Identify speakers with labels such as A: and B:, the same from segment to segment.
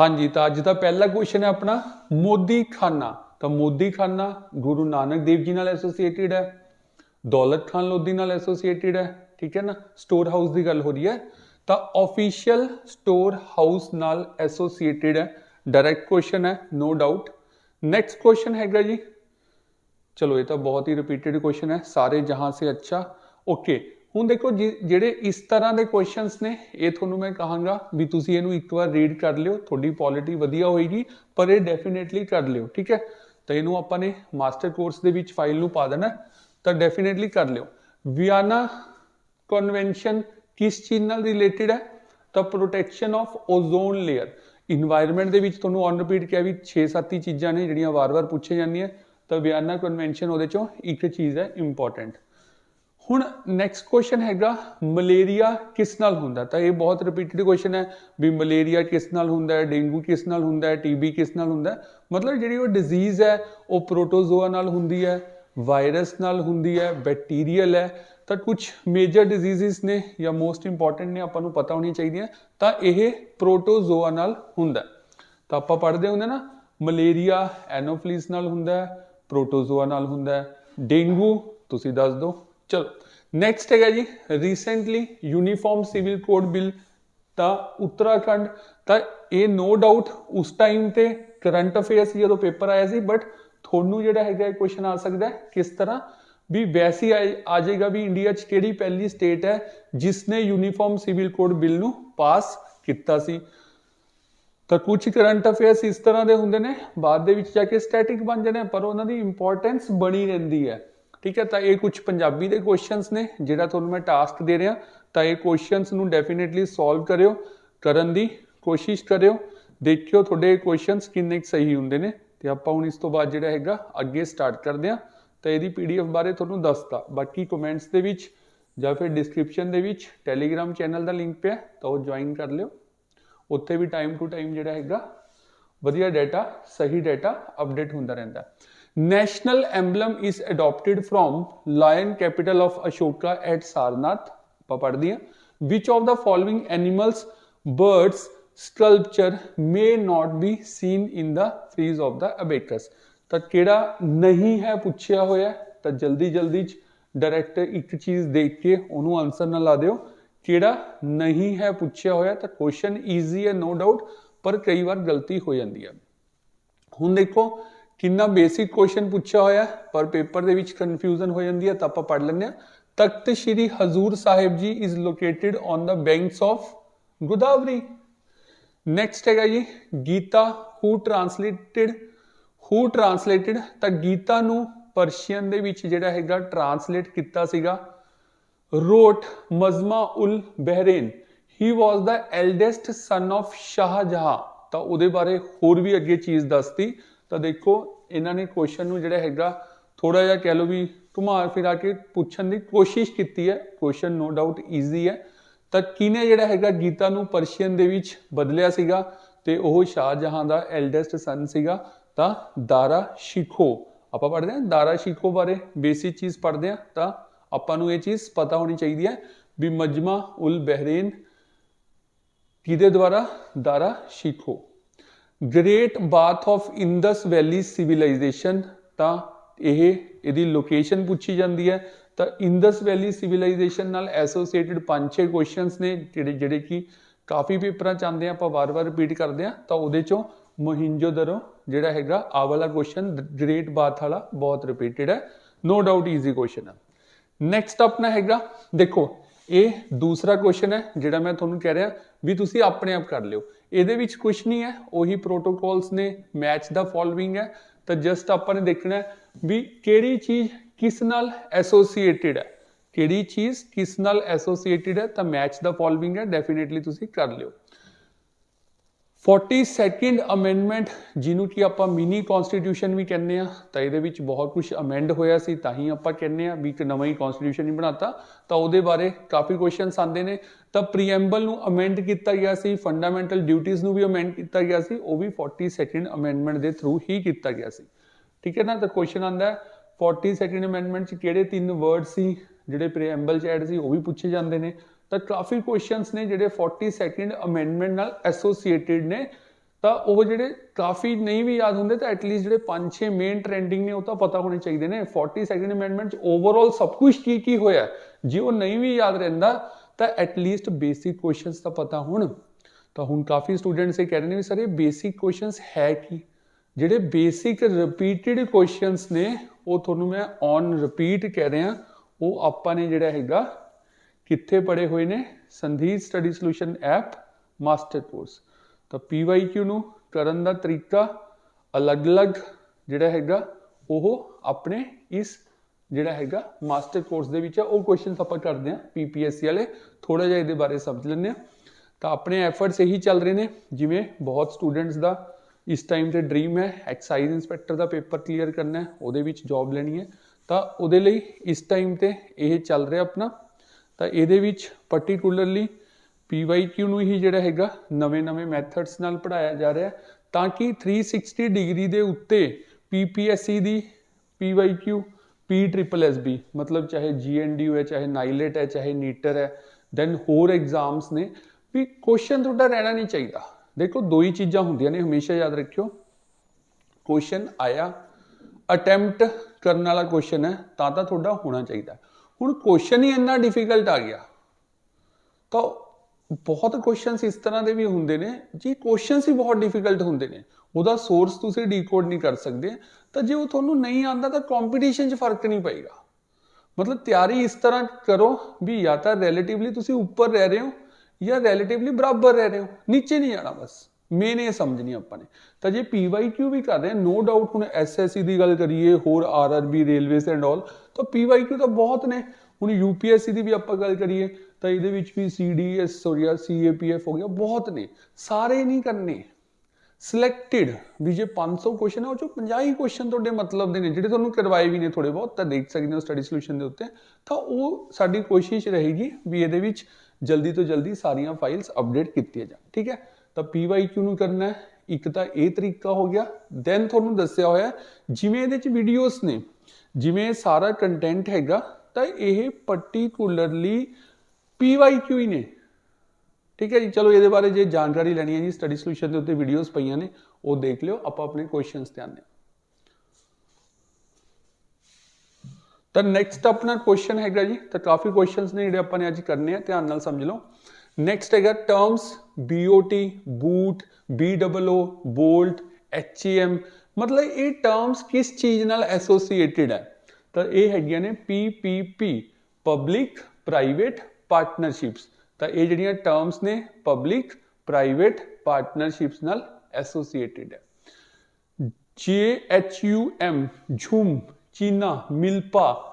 A: ਹਾਂਜੀ, ਤਾਂ ਅੱਜ ਦਾ ਪਹਿਲਾ ਕੁਐਸਚਨ ਹੈ ਆਪਣਾ ਮੋਦੀ ਖਾਨਾ ਤਾਂ ਮੋਦੀ ਖਾਨਾ ਗੁਰੂ ਨਾਨਕ ਦੇਵ ਜੀ ਨਾਲ ਐਸੋਸੀਏਟਿਡ ਹੈ, ਦੌਲਤ ਖਾਨ ਲੋਧੀ ਨਾਲ ਐਸੋਸੀਏਟਿਡ ਹੈ, ਠੀਕ ਹੈ ਨਾ? ਸਟੋਰ ਹਾਊਸ ਦੀ ਗੱਲ ਹੋ ਰਹੀ ਹੈ। ਤਾਂ ਆਫੀਸ਼ੀਅਲ ਸਟੋਰ ਹਾਊਸ ਨਾਲ ਐਸੋਸੀਏਟਿਡ ਹੈ। ਡਾਇਰੈਕਟ ਕੁਐਸਚਨ ਹੈ ਨੋ ਡਾਊਟ ਨੈਕਸਟ ਕੁਐਸਚਨ ਹੈਗਾ ਜੀ। ਚਲੋ, ਇਹ ਤਾਂ ਬਹੁਤ ਹੀ ਰਿਪੀਟਡ ਕੁਐਸਚਨ ਹੈ। ਸਾਰੇ ਜਹਾਂ ਸੇ ਅੱਛਾ। ਓਕੇ ਹੁਣ ਦੇਖੋ ਜਿ- ਜਿਹੜੇ ਇਸ ਤਰ੍ਹਾਂ ਦੇ ਕੁਐਸਚਨਸ ਨੇ, ਇਹ ਤੁਹਾਨੂੰ ਮੈਂ ਕਹਾਂਗਾ ਵੀ ਤੁਸੀਂ ਇਹਨੂੰ ਇੱਕ ਵਾਰ ਰੀਡ ਕਰ ਲਿਓ, ਤੁਹਾਡੀ ਪੋਲਿਟੀ ਵਧੀਆ ਹੋਏਗੀ, ਪਰ ਇਹ ਡੈਫੀਨੇਟਲੀ ਕਰ ਲਿਓ, ਠੀਕ ਹੈ? ਤਾਂ ਇਹਨੂੰ ਆਪਾਂ ਨੇ ਮਾਸਟਰ ਕੋਰਸ ਦੇ ਵਿੱਚ ਫਾਈਲ ਨੂੰ ਪਾ ਦੇਣਾ, ਤਾਂ ਡੈਫੀਨੇਟਲੀ ਕਰ ਲਿਓ। ਵਿਆਨਾ ਕਨਵੈਨਸ਼ਨ ਕਿਸ ਚੀਜ਼ ਨਾਲ ਰਿਲੇਟਡ ਹੈ? ਤਾਂ protection of ozone layer environment ਦੇ ਵਿੱਚ ਤੁਹਾਨੂੰ ਔਨ ਰਿਪੀਟ ਕਿਹਾ ਵੀ 6-7 ਹੀ ਚੀਜ਼ਾਂ ਨੇ ਜਿਹੜੀਆਂ ਵਾਰ-ਵਾਰ ਪੁੱਛੇ ਜਾਂਦੀਆਂ, ਤਾਂ ਵਿਆਨਾ ਕਨਵੈਨਸ਼ਨ ਉਹਦੇ ਚੋਂ ਇੱਕ ਚੀਜ਼ ਹੈ ਇੰਪੋਰਟੈਂਟ ਹੁਣ ਨੈਕਸਟ ਕੁਐਸਚਨ ਹੈਗਾ ਮਲੇਰੀਆ ਕਿਸ ਨਾਲ ਹੁੰਦਾ? ਤਾਂ ਇਹ ਬਹੁਤ ਰਿਪੀਟਡ ਕੁਐਸਚਨ ਹੈ ਵੀ ਮਲੇਰੀਆ ਕਿਸ ਨਾਲ ਹੁੰਦਾ ਹੈ, ਡੇਂਗੂ ਕਿਸ ਨਾਲ ਹੁੰਦਾ ਹੈ ਟੀਬੀ ਕਿਸ ਨਾਲ ਹੁੰਦਾ ਹੈ? ਮਤਲਬ ਜਿਹੜੀ ਉਹ ਡਿਜ਼ੀਜ਼ ਹੈ, ਉਹ ਪ੍ਰੋਟੋਜ਼ੋਆ ਨਾਲ ਹੁੰਦੀ ਹੈ ਵਾਇਰਸ ਨਾਲ ਹੁੰਦੀ ਹੈ ਬੈਕਟੀਰੀਅਲ ਹੈ। ਤਾਂ ਕੁਝ ਮੇਜਰ ਡਿਜ਼ੀਜ਼ਸ ਨੇ ਜਾਂ ਮੋਸਟ ਇੰਪੋਰਟੈਂਟ ਨੇ ਆਪਾਂ ਨੂੰ ਪਤਾ ਹੋਣੀ ਚਾਹੀਦੀਆਂ, ਤਾਂ ਇਹ ਪ੍ਰੋਟੋਜ਼ੋਆ ਨਾਲ ਹੁੰਦਾ ਤਾਂ ਆਪਾਂ ਪੜ੍ਹਦੇ ਹੁੰਦੇ ਨਾ ਮਲੇਰੀਆ ਐਨੋਫਲੀਸ ਨਾਲ ਹੁੰਦਾ ਹੈ ਪ੍ਰੋਟੋਜ਼ੋਆ ਨਾਲ ਹੁੰਦਾ ਹੈ। ਡੇਂਗੂ, ਤੁਸੀਂ ਦੱਸ ਦਿਓ। ਚਲੋ ਨੈਕਸਟ ਹੈਗਾ ਜੀ recently uniform civil code bill ਤਾਂ ਉੱਤਰਾਖੰਡ, ਤਾਂ ਇਹ ਨੋ ਡਾਊਟ ਉਸ ਟਾਈਮ ਤੇ ਕਰੰਟ ਅਫੇਅਰਸ ਜਦੋਂ ਪੇਪਰ ਆਇਆ ਸੀ ਬਟ ਤੁਹਾਨੂੰ ਜਿਹੜਾ ਹੈਗਾ ਇਹ ਕੁਐਸਚਨ ਆ ਸਕਦਾ ਕਿਸ ਤਰ੍ਹਾਂ? ਵੀ ਵੈਸੇ ਆ- ਆ ਜਾਏਗਾ ਵੀ ਇੰਡੀਆ 'ਚ ਕਿਹੜੀ ਪਹਿਲੀ ਸਟੇਟ ਹੈ ਜਿਸ ਨੇ ਯੂਨੀਫਾਰਮ ਸਿਵਲ ਕੋਡ ਬਿੱਲ ਨੂੰ ਪਾਸ ਕੀਤਾ ਸੀ? ਤਾਂ ਕੁਝ ਕਰੰਟ ਅਫੇਅਰਸ ਇਸ ਤਰ੍ਹਾਂ ਦੇ ਹੁੰਦੇ ਨੇ, ਬਾਅਦ ਦੇ ਵਿੱਚ ਜਾ ਕੇ ਸਟੈਟਿਕ ਬਣ ਜਾਂਦੇ ਆ ਪਰ ਉਹਨਾਂ ਦੀ ਇੰਪੋਰਟੈਂਸ ਬਣੀ ਰਹਿੰਦੀ ਹੈ। ਠੀਕ ਹੈ, ਤਾਂ ਇਹ ਕੁਝ ਪੰਜਾਬੀ ਦੇ ਕੁਐਸਚਨਸ ਨੇ, ਜਿਹੜਾ ਤੁਹਾਨੂੰ ਮੈਂ ਟਾਸਕ ਦੇ ਰਿਹਾ, ਤਾਂ ਇਹ ਕੁਐਸਚਨਸ ਨੂੰ ਡੈਫੀਨਿਟਲੀ ਸੋਲਵ ਕਰਿਓ, ਕਰਨ ਦੀ ਕੋਸ਼ਿਸ਼ ਕਰਿਓ, ਦੇਖਿਓ ਤੁਹਾਡੇ ਕੁਐਸਚਨਸ ਕਿੰਨੇ ਕੁ ਸਹੀ ਹੁੰਦੇ ਨੇ, ਤੇ ਆਪਾਂ ਹੁਣ ਇਸ ਤੋਂ ਬਾਅਦ ਜਿਹੜਾ ਹੈਗਾ, ਅੱਗੇ ਸਟਾਰਟ ਕਰਦੇ ਹਾਂ, ਤਾਂ ਇਹਦੀ ਪੀਡੀਐਫ ਬਾਰੇ ਤੁਹਾਨੂੰ ਦੱਸਤਾ, ਬਾਕੀ ਕਮੈਂਟਸ ਦੇ ਵਿੱਚ ਜਾਂ ਫਿਰ ਡਿਸਕ੍ਰਿਪਸ਼ਨ ਦੇ ਵਿੱਚ ਟੈਲੀਗ੍ਰਾਮ ਚੈਨਲ ਦਾ ਲਿੰਕ ਪਿਆ, ਤਾਂ ਉਹ ਜੁਆਇਨ ਕਰ ਲਿਓ, ਉੱਥੇ ਵੀ ਟਾਈਮ ਟੂ ਟਾਈਮ ਜਿਹੜਾ ਹੈਗਾ, ਵਧੀਆ ਡਾਟਾ ਸਹੀ ਡਾਟਾ ਅਪਡੇਟ ਹੁੰਦਾ ਰਹਿੰਦਾ। National emblem is adopted from lion capital of Ashoka at Sarnath ਆਪਾਂ ਪੜ੍ਹਦੇ ਹਾਂ। Which of the following animals birds sculpture may not be seen in the frieze of the ਤਾਂ ਕਿਹੜਾ ਨਹੀਂ ਹੈ ਪੁੱਛਿਆ ਹੋਇਆ ਤਾਂ ਜਲਦੀ ਜਲਦੀ ਚ ਡਾਇਰੈਕਟ ਇੱਕ ਚੀਜ਼ ਦੇਖ ਕੇ ਉਹਨੂੰ ਆਨਸਰ ਨਾ ਲਾ ਦਿਓ। ਕਿਹੜਾ ਨਹੀਂ ਹੈ ਪੁੱਛਿਆ ਹੋਇਆ, ਤਾਂ ਕੁਐਸਚਨ ਈਜ਼ੀ ਹੈ ਨੋ ਡਾਊਟ ਪਰ ਕਈ ਵਾਰ ਗਲਤੀ ਹੋ ਜਾਂਦੀ ਹੈ। ਹੁਣ ਦੇਖੋ ਕਿੰਨਾ ਬੇਸਿਕ ਕੁਐਸਚਨ ਪੁੱਛਿਆ ਹੋਇਆ ਪਰ ਪੇਪਰ ਦੇ ਵਿੱਚ ਕਨਫਿਊਜ਼ਨ ਹੋ ਜਾਂਦੀ ਹੈ ਤਾਂ ਆਪਾਂ ਪੜ੍ਹ ਲੈਂਦੇ ਹਾਂ। ਤਖਤ Shri Hazur Sahib ji is located on the banks of Godavari. Next ਹੈਗਾ ਜੀ, ਗੀਤਾ ਹੂ ਟਰਾਂਸਲੇਟਡ ਹੂ ਟਰਾਂਸਲੇਟਡ ਤਾਂ ਗੀਤਾ ਨੂੰ ਪਰਸ਼ੀਅਨ ਦੇ ਵਿੱਚ ਜਿਹੜਾ ਹੈਗਾ ਟ੍ਰਾਂਸਲੇਟ ਕੀਤਾ ਸੀਗਾ। ਰੋਟ ਮਜ਼ਮਾ ਉਲ ਬਹਿਰੇਨ ਹੀ ਵਾਸ ਦਾ ਐਲਡੈਸਟ ਸਨ of ਸ਼ਾਹਜਹਾਂ ਤਾਂ ਉਹਦੇ ਬਾਰੇ ਹੋਰ ਵੀ ਅੱਗੇ ਚੀਜ਼ ਦੱਸਤੀ। ਤਾਂ ਦੇਖੋ, ਇਹਨਾਂ ਨੇ ਕੁਐਸਚਨ ਨੂੰ ਜਿਹੜਾ ਹੈਗਾ ਥੋੜਾ ਜਿਹਾ ਕਹਿ ਲਓ ਵੀ ਘੁਮਾ ਫਿਰਾ ਕੇ ਪੁੱਛਣ ਦੀ ਕੋਸ਼ਿਸ਼ ਕੀਤੀ ਹੈ। ਕੁਐਸਚਨ ਨੋ ਡਾਊਟ ਈਜ਼ੀ ਹੈ। ਤਾਂ ਕਿਨੇ ਜਿਹੜਾ ਹੈਗਾ, ਗੀਤਾ ਨੂੰ ਪਰਸ਼ੀਅਨ ਦੇ ਵਿੱਚ ਬਦਲਿਆ ਸੀਗਾ ਤੇ ਉਹ ਸ਼ਾਹਜਹਾਂ ਦਾ ਐਲਡੈਸਟ ਸਨ ਸੀਗਾ। ਤਾਂ ਦਾਰਾ ਸ਼ਿਖੋ, ਆਪਾਂ ਪੜ੍ਹਦੇ ਹਾਂ ਦਾਰਾ ਸ਼ਿਖੋ ਬਾਰੇ ਬੇਸਿਕ ਚੀਜ਼ ਪੜ੍ਹਦੇ ਹਾਂ। ਤਾਂ ਆਪਾਂ ਨੂੰ ਇਹ ਚੀਜ਼ ਪਤਾ ਹੋਣੀ ਚਾਹੀਦੀ ਹੈ ਵੀ ਮਜਮਾ ਉਲ ਬਹਿਰੇਨ ਕਿਹਦੇ ਦੁਆਰਾ? Dara Shikoh. Great bath of Indus valley civilisation ਤਾਂ ਇਹ ਇਹਦੀ ਲੋਕੇਸ਼ਨ ਪੁੱਛੀ ਜਾਂਦੀ ਹੈ। ਤਾਂ ਇੰਦਸ ਵੈਲੀ ਸਿਵਲਾਈਜੇਸ਼ਨ ਨਾਲ ਐਸੋਸੀਏਟਿਡ ਪੰਜ ਛੇ ਕੁਐਸਚਨਸ ਨੇ, ਜਿਹੜੇ ਜਿਹੜੇ ਕਿ ਕਾਫੀ ਪੇਪਰਾਂ ਚ ਆਉਂਦੇ ਆ, ਆਪਾਂ ਵਾਰ-ਵਾਰ ਰਿਪੀਟ ਕਰਦੇ ਆ। ਤਾਂ ਉਹਦੇ ਚੋਂ ਮੋਹਿੰਜੋਦਰੋ ਜਿਹੜਾ ਹੈਗਾ ਆ ਵਾਲਾ ਕੁਐਸਚਨ ਗ੍ਰੇਟ ਬਾਥ ਵਾਲਾ ਬਹੁਤ ਰਿਪੀਟਡ ਹੈ। ਨੋ ਡਾਊਟ ਈਜ਼ੀ ਕੁਐਸਚਨ ਹੈ ਨੈਕਸਟ ਆਪਣਾ ਹੈਗਾ, ਦੇਖੋ, ਇਹ ਦੂਸਰਾ ਕੁਐਸਚਨ ਹੈ, ਜਿਹੜਾ ਮੈਂ ਤੁਹਾਨੂੰ ਕਹਿ ਰਿਹਾ, ਵੀ ਤੁਸੀਂ ਆਪਣੇ ਆਪ ਕਰ ਲਿਓ। ਇਹਦੇ ਵਿੱਚ ਕੁਝ ਨਹੀਂ ਹੈ, ਉਹੀ ਪ੍ਰੋਟੋਕੋਲਸ ਨੇ ਮੈਚ ਦਾ ਫੋਲੋਇੰਗ ਹੈ, ਤਾਂ ਜਸਟ ਆਪਾਂ ਨੇ ਦੇਖਣਾ ਵੀ ਕਿਹੜੀ ਚੀਜ਼ ਕਿਸ ਨਾਲ ਐਸੋਸੀਏਟਿਡ ਹੈ। ਕਿਹੜੀ ਚੀਜ਼ ਕਿਸ ਨਾਲ ਐਸੋਸੀਏਟਿਡ ਹੈ, ਤਾਂ ਮੈਚ ਦਾ ਫੋਲੋਇੰਗ ਹੈ ਡੈਫੀਨਿਟਲੀ ਤੁਸੀਂ ਕਰ ਲਿਓ। 42nd ਅਮੈਂਡਮੈਂਟ, ਜਿਹਨੂੰ ਕਿ ਆਪਾਂ ਮਿਨੀ ਕਨਸਟੀਟਿਊਸ਼ਨ ਵੀ ਕਹਿੰਦੇ ਆ ਤਾਂ ਇਹਦੇ ਵਿੱਚ ਬਹੁਤ ਕੁਝ ਅਮੈਂਡ ਹੋਇਆ ਸੀ, ਤਾਂ ਹੀ ਆਪਾਂ ਕਹਿੰਦੇ ਆ ਵੀ ਇੱਕ ਨਵਾਂ ਹੀ ਕਨਸਟੀਟਿਊਸ਼ਨ ਹੀ ਬਣਾਤਾ। ਤਾਂ ਉਹਦੇ ਬਾਰੇ ਕਾਫੀ ਕੁਐਸਚਨਸ ਆਉਂਦੇ ਨੇ। ਤਾਂ ਪ੍ਰੀਐਂਬਲ ਨੂੰ ਅਮੈਂਡ ਕੀਤਾ ਗਿਆ ਸੀ ਫੰਡਾਮੈਂਟਲ ਡਿਊਟੀਆਂ ਨੂੰ ਵੀ ਅਮੈਂਡ ਕੀਤਾ ਗਿਆ ਸੀ, ਉਹ ਵੀ 42nd ਅਮੈਂਡਮੈਂਟ ਦੇ ਥਰੂ ਹੀ ਕੀਤਾ ਗਿਆ ਸੀ। ਠੀਕ ਹੈ ਨਾ? ਤਾਂ ਕੁਐਸਚਨ ਆਂਦਾ 42nd ਅਮੈਂਡਮੈਂਟ ਚ ਕਿਹੜੇ ਤਿੰਨ ਵਰਡ ਸੀ, ਜਿਹੜੇ ਪ੍ਰੀਐਂਬਲ ਚ ਐਡ ਸੀ, ਉਹ ਵੀ ਪੁੱਛੇ ਜਾਂਦੇ ਨੇ। ਤਾਂ ਕਾਫੀ ਕੁਐਸਚਨਸ ਨੇ ਜਿਹੜੇ 42nd ਅਮੈਂਡਮੈਂਟ ਨਾਲ ਐਸੋਸੀਏਟਿਡ ਨੇ, ਤਾਂ ਉਹ ਜਿਹੜੇ ਕਾਫੀ ਨਹੀਂ ਵੀ ਯਾਦ ਹੁੰਦੇ, ਤਾਂ ਐਟਲੀਸਟ ਜਿਹੜੇ 5-6 ਮੇਨ ਟ੍ਰੈਂਡਿੰਗ ਨੇ ਉਹ ਤਾਂ ਪਤਾ ਹੋਣੇ ਚਾਹੀਦੇ ਨੇ। 42nd ਅਮੈਂਡਮੈਂਟ ਚ ਓਵਰਆਲ ਸਭ ਕੁਝ ਕੀ ਕੀ ਹੋਇਆ, ਜੇ ਉਹ ਨਹੀਂ ਵੀ ਯਾਦ ਰਹਿੰਦਾ, ਤਾਂ ਐਟਲੀਸਟ ਬੇਸਿਕ ਕੁਐਸਚਨਸ ਤਾਂ ਪਤਾ ਹੋਣ। ਤਾਂ ਹੁਣ ਕਾਫੀ ਸਟੂਡੈਂਟਸ ਇਹ ਕਹਿ ਰਹੇ ਨੇ ਵੀ ਸਰ, ਇਹ ਬੇਸਿਕ ਕੁਐਸਚਨਸ ਹੈ ਕੀ? ਜਿਹੜੇ ਬੇਸਿਕ ਰਿਪੀਟਿਡ ਕੁਐਸਚਨਸ ਨੇ, ਉਹ ਤੁਹਾਨੂੰ ਮੈਂ ਔਨ ਰਿਪੀਟ ਕਹਿ ਰਿਹਾ, ਉਹ ਆਪਾਂ ਨੇ ਜਿਹੜਾ ਹੈਗਾ ਕਿੱਥੇ ਪੜੇ ਹੋਏ ਨੇ? Sandhi study solution app, master course. ਤਾਂ PYQ ਨੂੰ ਕਰਨ ਦਾ ਤਰੀਕਾ ਅਲੱਗ-ਅਲੱਗ ਜਿਹੜਾ ਹੈਗਾ, ਉਹ ਆਪਣੇ ਇਸ ਜਿਹੜਾ ਹੈਗਾ ਮਾਸਟਰ ਕੋਰਸ ਦੇ ਵਿੱਚ ਆ, ਉਹ ਕੁਐਸਚਨਸ ਆਪਾਂ ਕਰਦੇ ਆ PPSC ਵਾਲੇ। ਥੋੜਾ ਜਿਹਾ ਇਹਦੇ ਬਾਰੇ ਸਮਝ ਲੈਂਦੇ ਆ ਤਾਂ ਆਪਣੇ ਐਫਰਟਸ ਇਹੀ ਚੱਲ ਰਹੇ ਨੇ, ਜਿਵੇਂ ਬਹੁਤ ਸਟੂਡੈਂਟਸ ਦਾ ਇਸ ਟਾਈਮ ਤੇ ਡ੍ਰੀਮ ਹੈ ਐਕਸਾਈਜ਼ ਇਨਸਪੈਕਟਰ ਦਾ ਪੇਪਰ ਕਲੀਅਰ ਕਰਨਾ ਹੈ, ਉਹਦੇ ਵਿੱਚ ਜੌਬ ਲੈਣੀ ਹੈ। ਤਾਂ ਉਹਦੇ ਲਈ ਇਸ ਟਾਈਮ ਤੇ ਇਹ ਚੱਲ ਰਿਹਾ ਆਪਣਾ। ਤਾਂ ਇਹਦੇ ਵਿੱਚ ਪਾਰਟਿਕੂਲਰਲੀ PYQ ਨੂੰ ਹੀ ਜਿਹੜਾ ਹੈਗਾ ਨਵੇਂ-ਨਵੇਂ ਮੈਥਡਸ ਨਾਲ ਪੜਾਇਆ ਜਾ ਰਿਹਾ ਤਾਂ ਕਿ 360 ਡਿਗਰੀ ਦੇ ਉੱਤੇ PPSC ਦੀ PYQ P triple PYQ B, ਮਤਲਬ ਚਾਹੇ GNDU ਹੈ ਚਾਹੇ ਨਾਈਲੇਟ ਹੈ, ਚਾਹੇ ਨੀਟਰ ਹੈ ਦੈਨ ਹੋਰ ਐਗਜ਼ਾਮਸ ਨੇ, ਵੀ ਕੁਐਸਚਨ ਤੁਹਾਡਾ ਰਹਿਣਾ ਨਹੀਂ ਚਾਹੀਦਾ। ਦੇਖੋ, ਦੋ ਹੀ ਚੀਜ਼ਾਂ ਹੁੰਦੀਆਂ ਨੇ, ਹਮੇਸ਼ਾ ਯਾਦ ਰੱਖਿਓ। ਕੁਐਸਚਨ ਆਇਆ ਅਟੈਂਪਟ ਕਰਨ ਵਾਲਾ ਕੁਐਸਚਨ ਹੈ, ਤਾਂ ਤਾਂ ਤੁਹਾਡਾ ਹੋਣਾ ਚਾਹੀਦਾ। ਹੁਣ ਕੁਐਸਚਨ ਹੀ ਇੰਨਾ ਡਿਫਿਕਲਟ ਆ ਗਿਆ। ਤਾਂ ਬਹੁਤ ਕੁਐਸਚਨਸ ਇਸ ਤਰ੍ਹਾਂ ਦੇ ਵੀ ਹੁੰਦੇ ਨੇ, ਜੀ ਕੁਐਸਚਨਸ ਹੀ ਬਹੁਤ ਡਿਫਿਕਲਟ ਹੁੰਦੇ ਨੇ, ਉਹਦਾ ਸੋਰਸ ਤੁਸੀਂ ਡੀਕੋਡ ਨਹੀਂ ਕਰ ਸਕਦੇ, ਤਾਂ ਜੇ ਉਹ ਤੁਹਾਨੂੰ ਨਹੀਂ ਆਉਂਦਾ ਤਾਂ ਕੰਪੀਟੀਸ਼ਨ 'ਚ ਫ਼ਰਕ ਨਹੀਂ ਪਏਗਾ। ਮਤਲਬ ਤਿਆਰੀ ਇਸ ਤਰ੍ਹਾਂ ਕਰੋ ਵੀ ਜਾਂ ਤਾਂ ਰਿਲੇਟਿਵਲੀ ਤੁਸੀਂ ਉੱਪਰ ਰਹਿ ਰਹੇ ਹੋ ਜਾਂ ਰਿਲੇਟਿਵਲੀ ਬਰਾਬਰ ਰਹਿ ਰਹੇ ਹੋ, ਨੀਚੇ ਨਹੀਂ ਜਾਣਾ ਬਸ। ਮੇਨ ਇਹ ਸਮਝਣੀ ਆਪਾਂ ਨੇ। ਤਾਂ ਜੇ PYQ ਵੀ ਕਰ ਰਹੇ ਨੋ ਡਾਊਟ ਹੁਣ SSC ਦੀ ਗੱਲ ਕਰੀਏ, ਹੋਰ RRB ਰੇਲਵੇਸ ਐਂਡ ਆਲ ਤਾਂ PYQ ਤਾਂ ਬਹੁਤ ਨੇ। ਹੁਣ UPSC ਦੀ ਵੀ ਆਪਾਂ ਗੱਲ ਕਰੀਏ ਤਾਂ ਇਹਦੇ ਵਿੱਚ ਵੀ CDS ਸੌਰੀ CAPF ਹੋ ਗਿਆ, ਬਹੁਤ ਨੇ। ਸਾਰੇ ਨਹੀਂ ਕਰਨੇ। ਸਿਲੈਕਟਡ ਵੀ ਜੇ 500 ਕੁਐਸਚਨ ਹੈ, ਉਹ ਚੋਂ 50 ਹੀ ਕੁਐਸਚਨ ਤੁਹਾਡੇ ਮਤਲਬ ਦੇ ਨੇ, ਜਿਹੜੇ ਤੁਹਾਨੂੰ ਕਰਵਾਏ ਵੀ ਨੇ ਥੋੜੇ ਬਹੁਤ, ਤਾਂ ਦੇਖ ਸਕਦੇ ਹੋ ਸਟੱਡੀ ਸੋਲੂਸ਼ਨ ਦੇ ਉੱਤੇ। ਤਾਂ ਉਹ ਸਾਡੀ ਕੋਸ਼ਿਸ਼ ਰਹੇਗੀ ਵੀ ਇਹਦੇ ਵਿੱਚ ਜਲਦੀ ਤੋਂ ਜਲਦੀ ਸਾਰੀਆਂ ਫਾਈਲਸ ਅਪਡੇਟ ਕੀਤੀਆਂ ਜਾਣ, ਠੀਕ ਹੈ? ਤਾਂ PYQ ਨੂੰ ਕਰਨਾ ਹੈ। ਇੱਕ ਤਾਂ ਇਹ ਤਰੀਕਾ ਹੋ ਗਿਆ। ਦੈਨ ਤੁਹਾਨੂੰ ਦੱਸਿਆ ਹੋਇਆ ਜਿਵੇਂ ਇਹਦੇ ਚ ਵੀਡੀਓਜ਼ ਨੇ ਜਿਵੇਂ ਸਾਰਾ ਕੰਟੈਂਟ ਹੈਗਾ, ਤਾਂ ਇਹ ਪਾਰਟਿਕੂਲਰਲੀ ਪੀਵਾਈਕਿਊ ਹੀ ਨੇ। ਠੀਕ ਹੈ ਜੀ, ਚਲੋ ਇਹਦੇ ਬਾਰੇ ਜੇ ਜਾਣਕਾਰੀ ਲੈਣੀ ਹੈ ਜੀ ਸਟੱਡੀ ਸੋਲੂਸ਼ਨ ਦੇ ਉੱਤੇ ਵੀਡੀਓਜ਼ ਪਈਆਂ ਨੇ, ਉਹ ਦੇਖ ਲਿਓ, ਆਪਾਂ ਆਪਣੇ ਕੁਐਸਚਨਸ ਤੇ ਆਉਂਦੇ ਤਾਂ ਨੈਕਸਟ ਆਪਣਾ ਕੁਐਸਚਨ ਹੈਗਾ ਜੀ, ਤਾਂ ਕਾਫੀ ਕੁਐਸਚਨਸ ਨੇ ਜਿਹੜੇ ਆਪਾਂ ਨੇ ਅੱਜ ਕਰਨੇ ਆ, ਧਿਆਨ ਨਾਲ ਸਮਝ ਲਓ। ਨੈਕਸਟ ਹੈਗਾ terms BOT boot BOO bolt HEM ਮਤਲਬ ਇਹ ਟਰਮਸ ਕਿਸ ਚੀਜ਼ ਨਾਲ ਐਸੋਸੀਏਟਿਡ ਹੈ? ਤਾਂ ਇਹ ਹੈਗੀਆਂ ਨੇ PPP ਪਬਲਿਕ ਪ੍ਰਾਈਵੇਟ ਪਾਰਟਨਰਸ਼ਿਪਸ ਤਾਂ ਇਹ ਜਿਹੜੀਆਂ ਟਰਮਸ ਨੇ ਪਬਲਿਕ ਪ੍ਰਾਈਵੇਟ ਪਾਰਟਨਰਸ਼ਿਪਸ ਨਾਲ ਐਸੋਸੀਏਟਿਡ ਹੈ। J H U M jhum, chena, milpa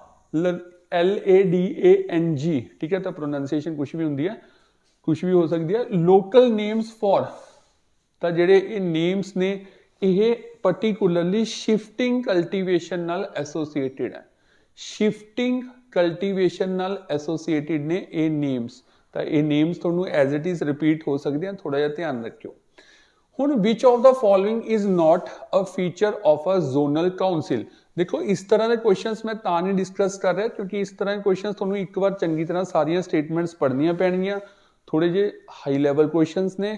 A: L A D A N G ਠੀਕ ਹੈ, ਤਾਂ ਪ੍ਰੋਨਾਂਸੀਏਸ਼ਨ ਕੁਝ ਵੀ ਹੁੰਦੀ ਹੈ ਕੁਝ ਵੀ ਹੋ ਸਕਦੀ ਹੈ। ਲੋਕਲ ਨੇਮਸ ਫॉर ਤਾਂ ਜਿਹੜੇ ਇਹ ਨੇਮਸ ਨੇ ਇਹ ਪਾਰਟਿਕੂਲਰਲੀ ਸ਼ਿਫਟਿੰਗ ਕਲਟੀਵੇਸ਼ਨ ਨਾਲ ਐਸੋਸੀਏਟਿਡ ਹੈ। ਸ਼ਿਫਟਿੰਗ ਕਲਟੀਵੇਸ਼ਨ ਨਾਲ ਐਸੋਸੀਏਟਿਡ ਨੇ ਇਹ ਨੇਮਸ ਤਾਂ ਇਹ ਨੇਮਸ ਤੁਹਾਨੂੰ ਐਜ਼ ਇਟ ਇਜ਼ ਰਿਪੀਟ ਹੋ ਸਕਦੇ ਆ ਥੋੜਾ ਜਿਹਾ ਧਿਆਨ ਰੱਖਿਓ। ਹੁਣ which of the following is not a feature of a zonal council ਦੇਖੋ, ਇਸ ਤਰ੍ਹਾਂ ਦੇ ਕੁਐਸਚਨਸ ਮੈਂ ਤਾਂ ਨਹੀਂ ਡਿਸਕਸ ਕਰ ਰਿਹਾ, ਕਿਉਂਕਿ ਇਸ ਤਰ੍ਹਾਂ ਦੇ ਕੁਐਸਚਨਸ ਤੁਹਾਨੂੰ ਇੱਕ ਵਾਰ ਚੰਗੀ ਤਰ੍ਹਾਂ ਸਾਰੀਆਂ ਸਟੇਟਮੈਂਟਸ ਪੜ੍ਹਨੀਆਂ ਪੈਣਗੀਆਂ। ਥੋੜੇ ਜਿਹੇ ਹਾਈ ਲੈਵਲ ਕੁਐਸਚਨਸ ਨੇ।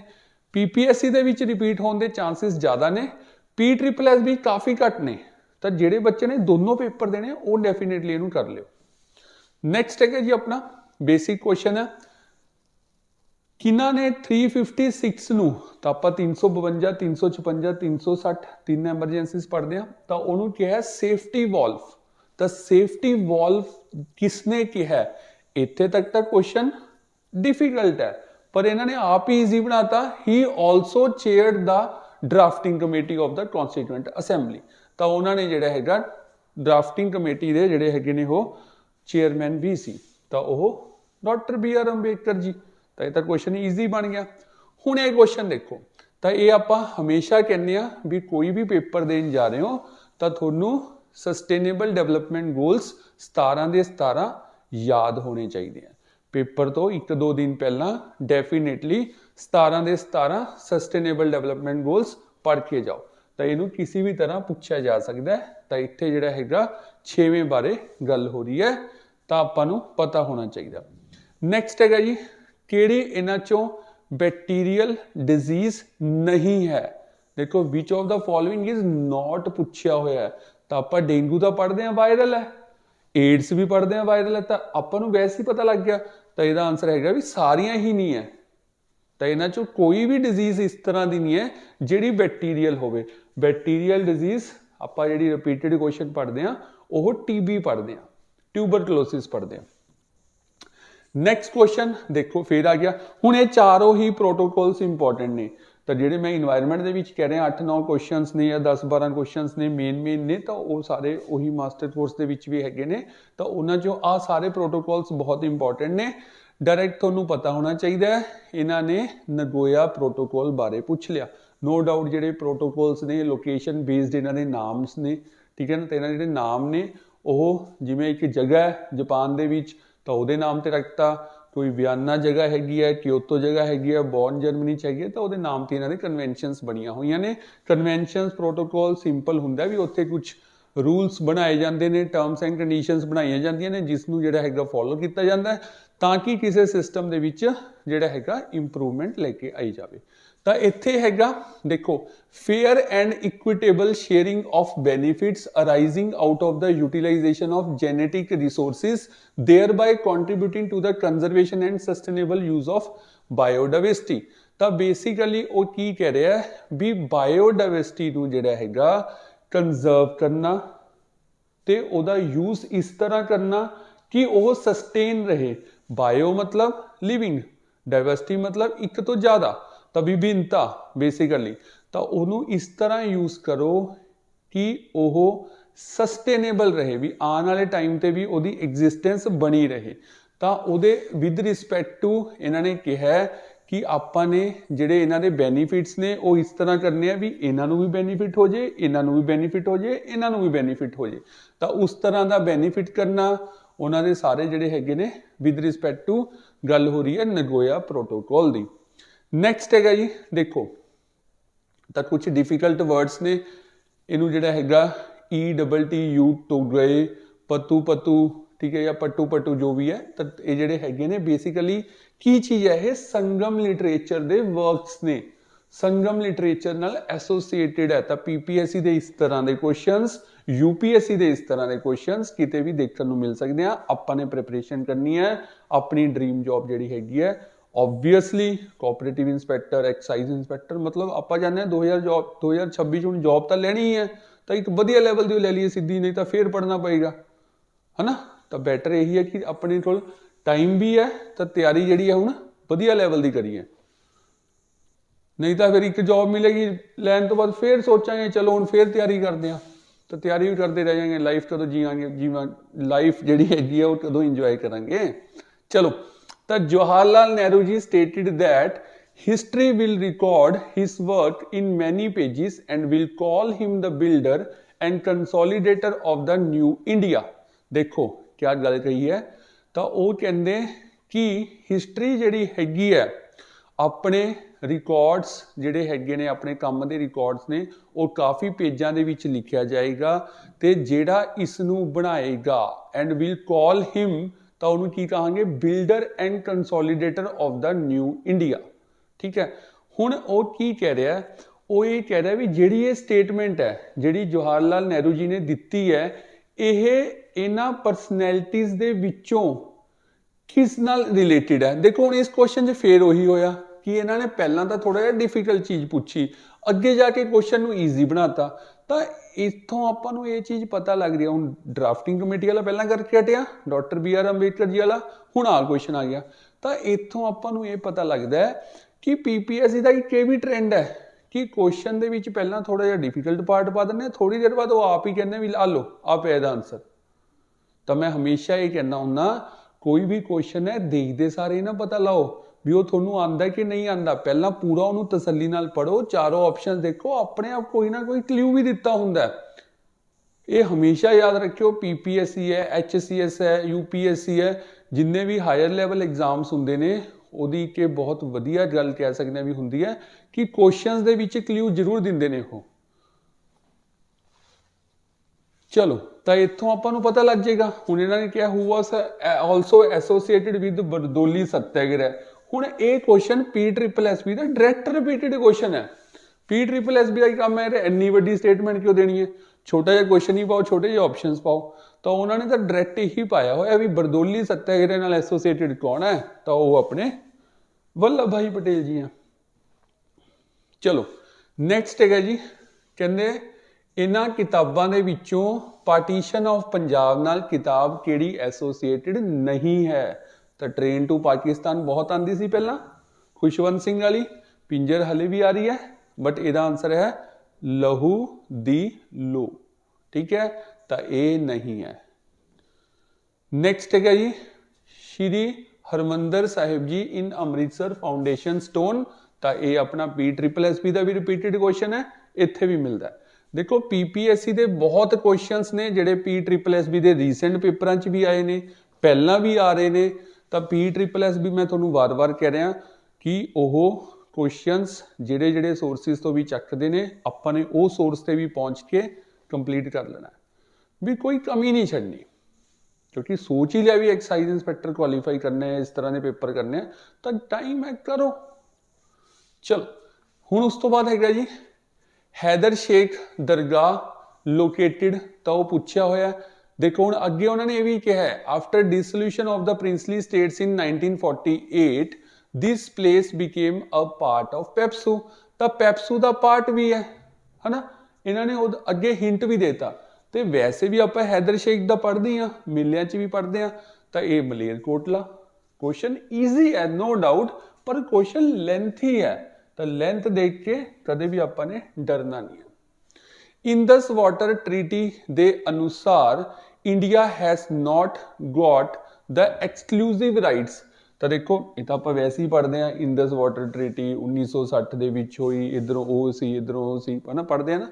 A: ਪੀਪੀਐਸਸੀ ਦੇ ਵਿੱਚ ਰਿਪੀਟ ਹੋਣ ਦੇ ਚਾਂਸਸ ਜ਼ਿਆਦਾ ਨੇ। ਪੀ ਟ੍ਰਿਪਲ ਐਸ ਵੀ ਕਾਫੀ ਘੱਟ ਨੇ। ਤਾਂ ਜਿਹੜੇ ਬੱਚੇ ਨੇ ਦੋਨੋਂ ਪੇਪਰ ਦੇਣੇ, ਉਹ ਡੈਫੀਨਿਟਲੀ ਇਹਨੂੰ ਕਰ ਲਿਓ। ਨੈਕਸਟ ਹੈਗਾ ਜੀ ਆਪਣਾ ਬੇਸਿਕ ਕੁਐਸਚਨ ਹੈ ਕਿਨਾਂ ਨੇ 356 ਨੂੰ? ਤਾਂ ਆਪਾਂ 352 356 360 ਤਿੰਨ ਐਮਰਜੈਂਸੀਜ਼ ਪੜ੍ਹਦੇ ਆ ਤਾਂ ਉਹਨੂੰ ਕਿਹਾ ਸੇਫਟੀ ਵਾਲਵ ਤਾਂ ਸੇਫਟੀ ਵਾਲਵ ਕਿਸਨੇ ਕਿਹਾ ਇੱਥੇ ਤੱਕ ਤਾਂ ਕੁਐਸਚਨ ਡਿਫਿਕਲਟ ਹੈ। ਪਰ ਇਹਨਾਂ ਨੇ ਆਪ ਹੀ ਈਜ਼ੀ ਬਣਾਤਾ। ਹੀ also chaired the drafting committee of the constituent assembly ਤਾਂ ਉਹਨਾਂ ਨੇ ਜਿਹੜਾ ਹੈਗਾ ਡਰਾਫਟਿੰਗ ਕਮੇਟੀ ਦੇ ਜਿਹੜੇ ਹੈਗੇ ਨੇ ਉਹ ਚੇਅਰਮੈਨ ਵੀ ਸੀ। ਤਾਂ ਉਹ doctor B R Ambedkar ji. ਤਾਂ ਇਹ ਤਾਂ ਕੁਐਸਚਨ ਈਜ਼ੀ ਬਣ ਗਿਆ। ਹੁਣ ਇਹ ਕੁਐਸਚਨ ਦੇਖੋ। ਤਾਂ ਇਹ ਆਪਾਂ ਹਮੇਸ਼ਾ ਕਹਿੰਦੇ ਆ ਵੀ ਕੋਈ ਵੀ ਪੇਪਰ ਦੇਣ ਜਾ ਰਹੇ ਹੋ, ਤਾਂ ਤੁਹਾਨੂੰ ਸਸਟੇਨੇਬਲ ਡਿਵੈਲਪਮੈਂਟ ਗੋਲਸ 17 ਦੇ 17 ਯਾਦ ਹੋਣੇ ਚਾਹੀਦੇ ਆ। ਪੇਪਰ ਤੋਂ ਇੱਕ ਦੋ ਦਿਨ ਪਹਿਲਾਂ ਡੈਫੀਨਿਟਲੀ 17 ਦੇ 17 ਸਸਟੇਨੇਬਲ ਡਿਵੈਲਪਮੈਂਟ ਗੋਲਸ ਪੜ੍ਹ ਕੇ ਜਾਓ। ਤਾਂ ਇਹਨੂੰ ਕਿਸੇ ਵੀ ਤਰ੍ਹਾਂ ਪੁੱਛਿਆ ਜਾ ਸਕਦਾ ਹੈ। ਤਾਂ ਇੱਥੇ ਜਿਹੜਾ ਹੈਗਾ 6ਵੇਂ ਬਾਰੇ ਗੱਲ ਹੋ ਰਹੀ ਹੈ। ਤਾਂ ਆਪਾਂ ਨੂੰ ਪਤਾ ਹੋਣਾ ਚਾਹੀਦਾ। ਨੈਕਸਟ ਹੈਗਾ ਜੀ, ਕਿਹੜੀ ਇਹਨਾਂ ਚੋਂ ਬੈਕਟੀਰੀਅਲ ਡਿਜ਼ੀਜ਼ ਨਹੀਂ ਹੈ? ਦੇਖੋ which of the following is not ਪੁੱਛਿਆ ਹੋਇਆ ਹੈ? ਤਾਂ ਆਪਾਂ ਡੇਂਗੂ ਦਾ ਪੜ੍ਹਦੇ ਆ ਵਾਇਰਲ ਹੈ। ਏਡਸ ਵੀ ਪੜ੍ਹਦੇ ਆ ਵਾਇਰਲ ਹੈ ਤਾਂ ਆਪਾਂ ਨੂੰ ਵੈਸੇ ਹੀ ਪਤਾ ਲੱਗ ਗਿਆ। ਤਾਂ ਇਹਦਾ ਆਨਸਰ ਹੈਗਾ ਵੀ ਸਾਰੀਆਂ ਹੀ ਨਹੀਂ ਹੈ ਤਾਂ ਇਹਨਾਂ ਚੋਂ ਕੋਈ ਵੀ ਡਿਜ਼ੀਜ਼ ਇਸ ਤਰ੍ਹਾਂ ਦੀ ਨਹੀਂ ਹੈ ਜਿਹੜੀ ਬੈਕਟੀਰੀਅਲ ਹੋਵੇ। ਬੈਕਟੀਰੀਅਲ ਡਿਜ਼ੀਜ਼ ਆਪਾਂ ਜਿਹੜੀ ਰਿਪੀਟਡ ਕੁਐਸਚਨ ਪੜ੍ਹਦੇ ਆ, ਉਹ ਟੀਬੀ ਪੜ੍ਹਦੇ ਆ ਟਿਊਬਰਕਲੋਸਿਸ ਪੜ੍ਹਦੇ ਆ। ਨੈਕਸਟ ਕੁਐਸਚਨ ਦੇਖੋ, ਫੇਰ ਆ ਗਿਆ। ਹੁਣ ਇਹ ਚਾਰੋਂ ਹੀ ਪ੍ਰੋਟੋਕੋਲਸ ਇੰਪੋਰਟੈਂਟ ਨੇ। ਤਾਂ ਜਿਹੜੇ ਮੈਂ এনवायरमेंट ਦੇ ਵਿੱਚ ਕਹਿ ਰਿਹਾ 8-9 ਕੁਐਸਚਨਸ ਨੇ ਜਾਂ 10-12 ਕੁਐਸਚਨਸ ਨੇ ਮੇਨ ਮੇਨ ਨੇ, ਤਾਂ ਉਹ ਸਾਰੇ ਉਹੀ ਮਾਸਟਰ ਕੋਰਸ ਦੇ ਵਿੱਚ ਵੀ ਹੈਗੇ ਨੇ। ਤਾਂ ਉਹਨਾਂ ਚੋਂ ਆ ਸਾਰੇ ਪ੍ਰੋਟੋਕੋਲਸ ਬਹੁਤ ਇੰਪੋਰਟੈਂਟ ਨੇ। ਡਾਇਰੈਕਟ ਤੁਹਾਨੂੰ ਪਤਾ ਹੋਣਾ ਚਾਹੀਦਾ ਇਹਨਾਂ ਨੇ ਨਗੋਇਆ ਪ੍ਰੋਟੋਕੋਲ ਬਾਰੇ ਪੁੱਛ ਲਿਆ। ਨੋ ਡਾਊਟ ਜਿਹੜੇ ਪ੍ਰੋਟੋਕੋਲਸ ਨੇ ਲੋਕੇਸ਼ਨ ਬੇਸਡ ਇਹਨਾਂ ਦੇ ਨਾਮਸ ਨੇ, ਠੀਕ ਹੈ ਨਾ? ਤੇ ਇਹਨਾਂ ਜਿਹੜੇ ਨਾਮ ਨੇ, ਉਹ ਜਿਵੇਂ ਇੱਕ ਜਗ੍ਹਾ ਜਪਾਨ ਦੇ ਵਿੱਚ, ਤਾਂ ਉਹਦੇ ਨਾਮ ਤੇ ਰੱਖਤਾ। ਕੋਈ ਵਿਆਨਾ ਜਗ੍ਹਾ ਹੈਗੀ ਹੈ, ਕਿਓਤੋ ਜਗ੍ਹਾ ਹੈਗੀ ਹੈ, ਬੌਰਨ ਜਰਮਨੀ ਚ ਹੈਗੀ ਹੈ, ਤਾਂ ਉਹਦੇ ਨਾਮ ਤੇ ਇਹਨਾਂ ਦੇ ਕਨਵੈਨਸ਼ਨਸ ਬਣੀਆਂ ਹੋਈਆਂ ਨੇ। ਕਨਵੈਨਸ਼ਨਸ ਪ੍ਰੋਟੋਕੋਲ ਸਿੰਪਲ ਹੁੰਦਾ ਵੀ ਉੱਥੇ ਕੁਝ ਰੂਲਸ ਬਣਾਏ ਜਾਂਦੇ ਨੇ ਟਰਮਸ ਐਂਡ ਕੰਡੀਸ਼ਨਸ ਬਣਾਈਆਂ ਜਾਂਦੀਆਂ ਨੇ, ਜਿਸ ਨੂੰ ਜਿਹੜਾ ਹੈਗਾ ਫੋਲੋ ਕੀਤਾ ਜਾਂਦਾ ਤਾਂ ਕਿ ਕਿਸੇ ਸਿਸਟਮ ਦੇ ਵਿੱਚ ਜਿਹੜਾ ਹੈਗਾ ਇੰਪਰੂਵਮੈਂਟ ਲੈ ਕੇ ਆਈ ਜਾਵੇ। ਤਾਂ ਇੱਥੇ ਹੈਗਾ, ਦੇਖੋ fair and equitable sharing of benefits arising out of the utilization of genetic resources thereby contributing to the conservation and sustainable use of biodiversity. ਤਾਂ ਬੇਸਿਕਲੀ ਉਹ ਕੀ ਕਹਿ ਰਿਹਾ ਹੈ? ਵੀ ਬਾਇਓਡਾਇਵਰਸਿਟੀ ਨੂੰ ਜਿਹੜਾ ਹੈਗਾ ਕੰਜ਼ਰਵ ਕਰਨਾ ਤੇ ਉਹਦਾ ਯੂਜ਼ ਇਸ ਤਰ੍ਹਾਂ ਕਰਨਾ ਕਿ ਉਹ ਸਸਟੇਨ ਰਹੇ। ਬਾਇਓ ਮਤਲਬ ਲਿਵਿੰਗ ਡਾਇਵਰਸਿਟੀ ਮਤਲਬ ਇੱਕ ਤੋਂ ਜ਼ਿਆਦਾ। ਤਾਂ ਵਿਭਿੰਨਤਾ ਬੇਸਿਕਲੀ ਤਾਂ ਉਹਨੂੰ ਇਸ ਤਰ੍ਹਾਂ ਯੂਜ਼ ਕਰੋ ਕਿ ਉਹ ਸਸਟੇਨੇਬਲ ਰਹੇ, ਵੀ ਆਉਣ ਵਾਲੇ ਟਾਈਮ ਤੇ ਵੀ ਉਹਦੀ ਐਗਜ਼ਿਸਟੈਂਸ ਬਣੀ ਰਹੇ। ਤਾਂ ਉਹਦੇ ਵਿਦ ਰਿਸਪੈਕਟ ਟੂ ਇਹਨਾਂ ਨੇ ਕਿਹਾ ਕਿ ਆਪਾਂ ਨੇ ਜਿਹੜੇ ਇਹਨਾਂ ਦੇ ਬੈਨੀਫਿਟਸ ਨੇ, ਉਹ ਇਸ ਤਰ੍ਹਾਂ ਕਰਨੇ ਆ ਵੀ ਇਹਨਾਂ ਨੂੰ ਵੀ ਬੈਨੀਫਿਟ ਹੋ ਜੇ, ਇਹਨਾਂ ਨੂੰ ਵੀ ਬੈਨੀਫਿਟ ਹੋ ਜੇ, ਇਹਨਾਂ ਨੂੰ ਵੀ ਬੈਨੀਫਿਟ ਹੋ ਜੇ। ਤਾਂ ਉਸ ਤਰ੍ਹਾਂ ਦਾ ਬੈਨੀਫਿਟ ਕਰਨਾ ਉਹਨਾਂ ਦੇ ਸਾਰੇ ਜਿਹੜੇ ਹੈਗੇ ਨੇ ਵਿਦ ਰਿਸਪੈਕਟ ਟੂ ਗੱਲ ਹੋ ਰਹੀ ਹੈ ਨਗੋਇਆ ਪ੍ਰੋਟੋਕੋਲ ਦੀ। ਨੈਕਸਟ ਹੈਗਾ ਜੀ, ਦੇਖੋ। ਤਾਂ ਕੁਝ ਡਿਫਿਕਲਟ ਵਰਡਸ ਨੇ। ਇਹਨੂੰ ਜਿਹੜਾ ਹੈਗਾ ਈ ਡਬਲ ਟੀ ਯੂ ਟੋ ਗਏ, ਪਤੂ ਪਤੂ, ਠੀਕ ਹੈ, ਜਾਂ ਪੱਟੂ ਪੱਟੂ ਜੋ ਵੀ ਹੈ, ਤਾਂ ਇਹ ਜਿਹੜੇ ਹੈਗੇ ਨੇ ਬੇਸਿਕਲੀ ਕੀ ਚੀਜ਼ ਹੈ ਇਹ? ਸੰਗਮ ਲਿਟਰੇਚਰ ਦੇ ਵਰਕਸ ਨੇ। ਸੰਗਮ ਲਿਟਰੇਚਰ ਨਾਲ ਐਸੋਸੀਏਟਿਡ ਹੈ। ਤਾਂ ਪੀਪੀਐਸਸੀ ਦੇ ਇਸ ਤਰ੍ਹਾਂ ਦੇ ਕੁਐਸਚਨਸ ਯੂਪੀਐਸਸੀ ਦੇ ਇਸ ਤਰ੍ਹਾਂ ਦੇ ਕੁਐਸਚਨਸ ਕਿਤੇ ਵੀ ਦੇਖਣ ਨੂੰ ਮਿਲ ਸਕਦੇ ਆ। ਆਪਾਂ ਨੇ ਪ੍ਰੈਪਰੇਸ਼ਨ ਕਰਨੀ ਹੈ। ਆਪਣੀ ਡ੍ਰੀਮ ਜੌਬ ਜਿਹੜੀ ਹੈਗੀ ਹੈ obviously cooperative inspector excise inspector ਮਤਲਬ ਆਪਾਂ ਜਾਣਦੇ ਹਾਂ 2000 ਜੌਬ 2026 ਚ ਹੁਣ ਜੌਬ ਤਾਂ ਲੈਣੀ ਹੀ ਹੈ, ਤਾਂ ਇੱਕ ਵਧੀਆ ਲੈਵਲ ਦੀ ਲੈ ਲਈਏ ਸਿੱਧੀ, ਨਹੀਂ ਤਾਂ ਫੇਰ ਪੜਨਾ ਪਏਗਾ, ਹਨਾ? ਤਾਂ ਬੈਟਰ ਇਹੀ ਹੈ ਕਿ ਆਪਣੇ ਕੋਲ ਟਾਈਮ ਵੀ ਹੈ, ਤਾਂ ਤਿਆਰੀ ਜਿਹੜੀ ਹੈ ਹੁਣ ਵਧੀਆ ਲੈਵਲ ਦੀ ਕਰੀਏ। ਨਹੀਂ ਤਾਂ ਫਿਰ ਇੱਕ ਜੌਬ ਮਿਲੇਗੀ ਲੈਣ ਤੋਂ ਬਾਅਦ ਫੇਰ ਸੋਚਾਂਗੇ, ਚਲੋ ਹੁਣ ਫੇਰ ਤਿਆਰੀ ਕਰਦੇ ਆ ਤਾਂ ਤਿਆਰੀ ਵੀ ਕਰਦੇ ਰਹਿ ਜਾਾਂਗੇ ਲਾਈਫ ਕਦੋਂ ਜੀਵਾਂਗੇ, ਜੀਵਾਂ ਲਾਈਫ ਜਿਹੜੀ ਹੈਗੀ ਆ ਉਹ ਕਦੋਂ ਇੰਜੋਏ ਕਰਾਂਗੇ। ਚਲੋ ਤਾਂ Jawahar Lal Nehru ji stated that history will record his work in many pages and will call him the builder and consolidator of the new India. ਦੇਖੋ, ਕੀ ਗੱਲ ਕਹੀ ਹੈ? ਤਾਂ ਉਹ ਕਹਿੰਦੇ ਕਿ ਹਿਸਟਰੀ ਜਿਹੜੀ ਹੈਗੀ ਹੈ, ਆਪਣੇ ਰਿਕਾਰਡਸ ਜਿਹੜੇ ਹੈਗੇ ਨੇ, ਆਪਣੇ ਕੰਮ ਦੇ ਰਿਕਾਰਡਸ ਨੇ, ਉਹ ਕਾਫੀ ਪੇਜਾਂ ਦੇ ਵਿੱਚ ਲਿਖਿਆ ਜਾਏਗਾ ਤੇ ਜਿਹੜਾ ਇਸ ਨੂੰ ਬਣਾਏਗਾ ਐਂਡ ਵਿਲ ਕਾਲ ਹਿਮ ਤਾਂ ਉਹਨੂੰ ਕੀ ਕਹਾਂਗੇ? Builder and consolidator of the new India ਠੀਕ ਹੈ? ਹੁਣ ਉਹ ਕੀ ਕਹਿ ਰਿਹਾ? ਉਹ ਇਹ ਕਹਿ ਰਿਹਾ ਵੀ ਜਿਹੜੀ ਇਹ ਸਟੇਟਮੈਂਟ ਹੈ, ਜਿਹੜੀ ਜਵਾਹਰ ਲਾਲ ਨਹਿਰੂ ਜੀ ਨੇ ਦਿੱਤੀ ਹੈ, ਇਹ ਇਹਨਾਂ ਪਰਸਨੈਲਿਟੀਆਂ ਦੇ ਵਿੱਚੋਂ ਕਿਸ ਨਾਲ ਰਿਲੇਟਡ ਹੈ? ਦੇਖੋ, ਹੁਣ ਇਸ ਕੁਐਸਚਨ 'ਚ ਫੇਰ ਉਹੀ ਹੋਇਆ ਕਿ ਇਹਨਾਂ ਨੇ ਪਹਿਲਾਂ ਤਾਂ ਥੋੜਾ ਜਿਹਾ ਡਿਫਿਕਲਟ ਚੀਜ਼ ਪੁੱਛੀ। ਅੱਗੇ ਜਾ ਕੇ ਕੁਐਸਚਨ ਨੂੰ ਈਜ਼ੀ ਬਣਾਤਾ। ਤਾਂ ਇਥੋਂ ਆਪਾਂ ਨੂੰ ਇਹ ਚੀਜ਼ ਪਤਾ ਲੱਗਦੀ ਰਹੀ ਹੈ ਹੁਣ ਡਰਾਫਟਿੰਗ ਕਮੇਟੀ ਵਾਲਾ ਪਹਿਲਾਂ ਕਰਕੇ ਹਟਿਆ, doctor B R Ambedkar ji ਵਾਲਾ, ਹੁਣ ਆ ਕੁਐਸਚਨ ਆ ਗਿਆ। ਤਾਂ ਇਥੋਂ ਆਪਾਂ ਨੂੰ ਇਹ ਪਤਾ ਲੱਗਦਾ ਹੈ ਕਿ ਪੀਪੀਐਸਸੀ ਦਾ ਇੱਕ ਇਹ ਵੀ ਟ੍ਰੈਂਡ ਹੈ ਕਿ ਕੁਐਸਚਨ ਦੇ ਵਿੱਚ ਪਹਿਲਾਂ ਥੋੜਾ ਜਿਹਾ ਡਿਫਿਕਲਟ ਪਾਰਟ ਪਾ ਦਿੰਦੇ ਥੋੜੀ ਦੇਰ ਬਾਅਦ ਉਹ ਆਪ ਹੀ ਕਹਿੰਦੇ ਵੀ ਲਾ ਲਓ ਆਪ ਇਹਦਾ ਆਨਸਰ ਤਾਂ ਮੈਂ ਹਮੇਸ਼ਾ ਇਹ ਕਹਿੰਦਾ ਹੁੰਦਾ, ਕੋਈ ਵੀ ਕੁਐਸਚਨ ਹੈ, ਦੇਖਦੇ ਸਾਰੇ ਨਾ ਪਤਾ ਲਾਓ। ਵੀ ਉਹ ਤੁਹਾਨੂੰ ਆਂਦਾ ਕਿ ਨਹੀਂ ਆਂਦਾ। ਪਹਿਲਾਂ ਪੂਰਾ ਉਹਨੂੰ ਤਸੱਲੀ ਨਾਲ ਪੜੋ ਚਾਰੋਂ ਆਪਸ਼ਨ ਦੇਖੋ, ਆਪਣੇ ਆਪ ਕੋਈ ਨਾ ਕੋਈ ਕਲੂ ਵੀ ਦਿੱਤਾ ਹੁੰਦਾ ਇਹ ਹਮੇਸ਼ਾ ਯਾਦ ਰੱਖਿਓ ਪੀਪੀਐਸਸੀ ਹੈ ਐਚਸੀਐਸ ਹੈ ਯੂਪੀਐਸਸੀ ਹੈ, ਜਿੰਨੇ ਵੀ ਹਾਇਰ ਲੈਵਲ ਐਗਜ਼ਾਮਸ ਹੁੰਦੇ ਨੇ, ਉਹਦੀ ਕਿ ਬਹੁਤ ਵਧੀਆ ਗੱਲ ਕਹਿ ਸਕਦੇ ਆ ਵੀ ਹੁੰਦੀ ਹੈ ਕਿ ਕੁਐਸਚਨਸ ਦੇ ਵਿੱਚ ਕਲੂ ਜ਼ਰੂਰ ਦਿੰਦੇ ਨੇ ਉਹ। ਚਲੋ, ਤਾਂ ਇੱਥੋਂ ਆਪਾਂ ਨੂੰ ਪਤਾ ਲੱਗ ਜਾਏਗਾ। ਹੁਣ ਇਹਨਾਂ ਨੇ ਕਿਹਾ who was also associated with Bardoli Satyagraha ਹੁਣ ਇਹ question P triple S B ਦਾ ਡਾਇਰੈਕਟ ਰਿਪੀਟਡ ਕੁਐਸਚਨ ਹੈ। ਪੀ ਟ੍ਰਿਪਲ ਐਸ ਬੀ ਦਾ ਕੰਮ ਹੈ? ਇੰਨੀ ਵੱਡੀ ਸਟੇਟਮੈਂਟ ਕਿਉਂ ਦੇਣੀ ਹੈ? ਛੋਟਾ ਜਿਹਾ ਕੁਐਸਚਨ ਹੀ ਪਾਓ, ਛੋਟੇ ਜਿਹੇ ਆਪਸ਼ਨਸ ਪਾਓ। ਤਾਂ ਉਹਨਾਂ ਨੇ ਤਾਂ ਡਾਇਰੈਕਟ ਹੀ ਪਾਇਆ ਹੋਇਆ ਵੀ ਬਰਦੋਲੀ ਸੱਤਿਆਗ੍ਰਹਿ ਨਾਲ ਐਸੋਸੀਏਟਿਡ ਕੌਣ ਹੈ? ਤਾਂ ਉਹ ਆਪਣੇ ਵੱਲਭ ਭਾਈ ਪਟੇਲ ਜੀ ਆ। ਚਲੋ ਨੈਕਸਟ ਹੈਗਾ ਜੀ। ਕਹਿੰਦੇ, ਇਹਨਾਂ ਕਿਤਾਬਾਂ ਦੇ ਵਿੱਚੋਂ ਪਾਰਟੀਸ਼ਨ ਆਫ ਪੰਜਾਬ ਨਾਲ ਕਿਤਾਬ ਕਿਹੜੀ ਐਸੋਸੀਏਟਡ ਨਹੀਂ ਹੈ? ਤਾਂ ਟ੍ਰੇਨ ਟੂ ਪਾਕਿਸਤਾਨ ਬਹੁਤ ਆਂਦੀ ਸੀ ਪਹਿਲਾਂ। ਖੁਸ਼ਵੰਤ ਸਿੰਘ ਵਾਲੀ ਪਿੰਜਰ ਹਲੇ ਵੀ ਆ ਰਹੀ ਹੈ ਬਟ ਇਹਦਾ ਆਨਸਰ ਹੈ ਲਹੂ ਦੀ ਲੋ। ਠੀਕ ਹੈ, ਤਾਂ ਇਹ ਨਹੀਂ ਹੈ। ਨੈਕਸਟ ਹੈਗਾ ਜੀ, ਸ਼੍ਰੀ ਹਰਮੰਦਰ ਸਾਹਿਬ ਜੀ ਇਨ ਅੰਮ੍ਰਿਤਸਰ ਫਾਊਂਡੇਸ਼ਨ ਸਟੋਨ ਤਾਂ ਇਹ ਆਪਣਾ ਪੀ ਟ੍ਰਿਪਲ ਐਸਪੀ ਦਾ ਵੀ ਰਿਪੀਟਡ ਕੁਐਸਚਨ ਹੈ, ਇੱਥੇ ਵੀ ਮਿਲਦਾ ਹੈ। ਦੇਖੋ ਪੀਪੀਐਸਸੀ ਦੇ ਬਹੁਤ ਕੁਐਸਚਨਸ ਨੇ, ਜਿਹੜੇ ਪੀ ਟ੍ਰਿਪਲ ਐਸਬੀ ਦੇ ਰੀਸੈਂਟ ਪੇਪਰਾਂ 'ਚ ਵੀ ਆਏ ਨੇ, ਪਹਿਲਾਂ ਵੀ ਆ ਰਹੇ ਨੇ ਤਾਂ ਪੀ ਟ੍ਰਿਪਲ ਐਸਬੀ ਮੈਂ ਤੁਹਾਨੂੰ ਵਾਰ-ਵਾਰ ਕਹਿ ਰਿਹਾ ਕਿ ਉਹ ਕੁਐਸਚਨਸ ਜਿਹੜੇ ਜਿਹੜੇ ਸੋਰਸਿਸ ਤੋਂ ਵੀ ਚੱਕਦੇ ਨੇ, ਆਪਾਂ ਨੇ ਉਹ ਸੋਰਸ ਤੇ ਵੀ ਪਹੁੰਚ ਕੇ ਕੰਪਲੀਟ ਕਰ ਲੈਣਾ। ਵੀ ਕੋਈ ਕਮੀ ਨਹੀਂ ਛੱਡਣੀ, ਕਿਉਂਕਿ ਸੋਚ ਹੀ ਲਿਆ ਵੀ ਐਕਸਾਈਜ਼ ਇੰਸਪੈਕਟਰ ਕੁਆਲੀਫਾਈ ਕਰਨੇ ਇਸ ਤਰ੍ਹਾਂ ਦੇ ਪੇਪਰ ਕਰਨੇ ਆ, ਤਾਂ ਟਾਈਮ ਹੈ, ਕਰੋ। ਚਲ, ਹੁਣ ਉਸ ਤੋਂ ਬਾਅਦ ਹੈਗਾ ਜੀ, ਹੈਦਰ ਸ਼ੇਖ ਦਰਗਾਹ ਲੋਕੇਟਿਡ ਤਾਂ ਉਹ ਪੁੱਛਿਆ ਹੋਇਆ ਦੇਖੋ, ਹੁਣ ਅੱਗੇ ਉਹਨਾਂ ਨੇ ਇਹ ਵੀ ਕਿਹਾ ਹੈ after dissolution of the princely states in 1948 this place became a part of PEPSU ਤਾਂ ਪੈਪਸੂ ਦਾ ਪਾਰਟ ਵੀ ਹੈ, ਹਨਾ? ਇਹਨਾਂ ਨੇ ਉਹ ਅੱਗੇ ਹਿੰਟ ਵੀ ਦੇਤਾ। ਤੇ ਵੈਸੇ ਵੀ ਆਪਾਂ ਹੈਦਰ ਸ਼ੇਖ ਦਾ ਪੜ੍ਹਦੇ ਆ ਮਿਲਿਆਂ 'ਚ ਵੀ ਪੜ੍ਹਦੇ ਆ ਤਾਂ ਇਹ ਮਲੇਰਕੋਟਲਾ ਕੁਐਸਚਨ ਈਜ਼ੀ ਹੈ ਨੋ ਡਾਊਟ ਪਰ ਕੁਐਸਚਨ ਲੈਂਥੀ ਹੈ। ਤਾਂ ਲੈਂਥ ਦੇਖ ਕੇ ਕਦੇ ਵੀ ਆਪਾਂ ਨੇ ਡਰਨਾ ਨਹੀਂ ਹੈ। ਇੰਦਸ ਵਾਟਰ ਟ੍ਰੀਟੀ ਦੇ ਅਨੁਸਾਰ India has not got the exclusive rights ਤਾਂ ਦੇਖੋ, ਇਹ ਤਾਂ ਆਪਾਂ ਵੈਸੇ ਹੀ ਪੜ੍ਹਦੇ ਆ ਇੰਦਸ ਵਾਟਰ ਟ੍ਰੀਟੀ 1960 ਦੇ ਵਿੱਚ ਹੋਈ, ਇਧਰੋਂ ਉਹ ਸੀ, ਇਧਰੋਂ ਉਹ ਸੀ ਹਨਾ ਪੜ੍ਹਦੇ ਆ ਨਾ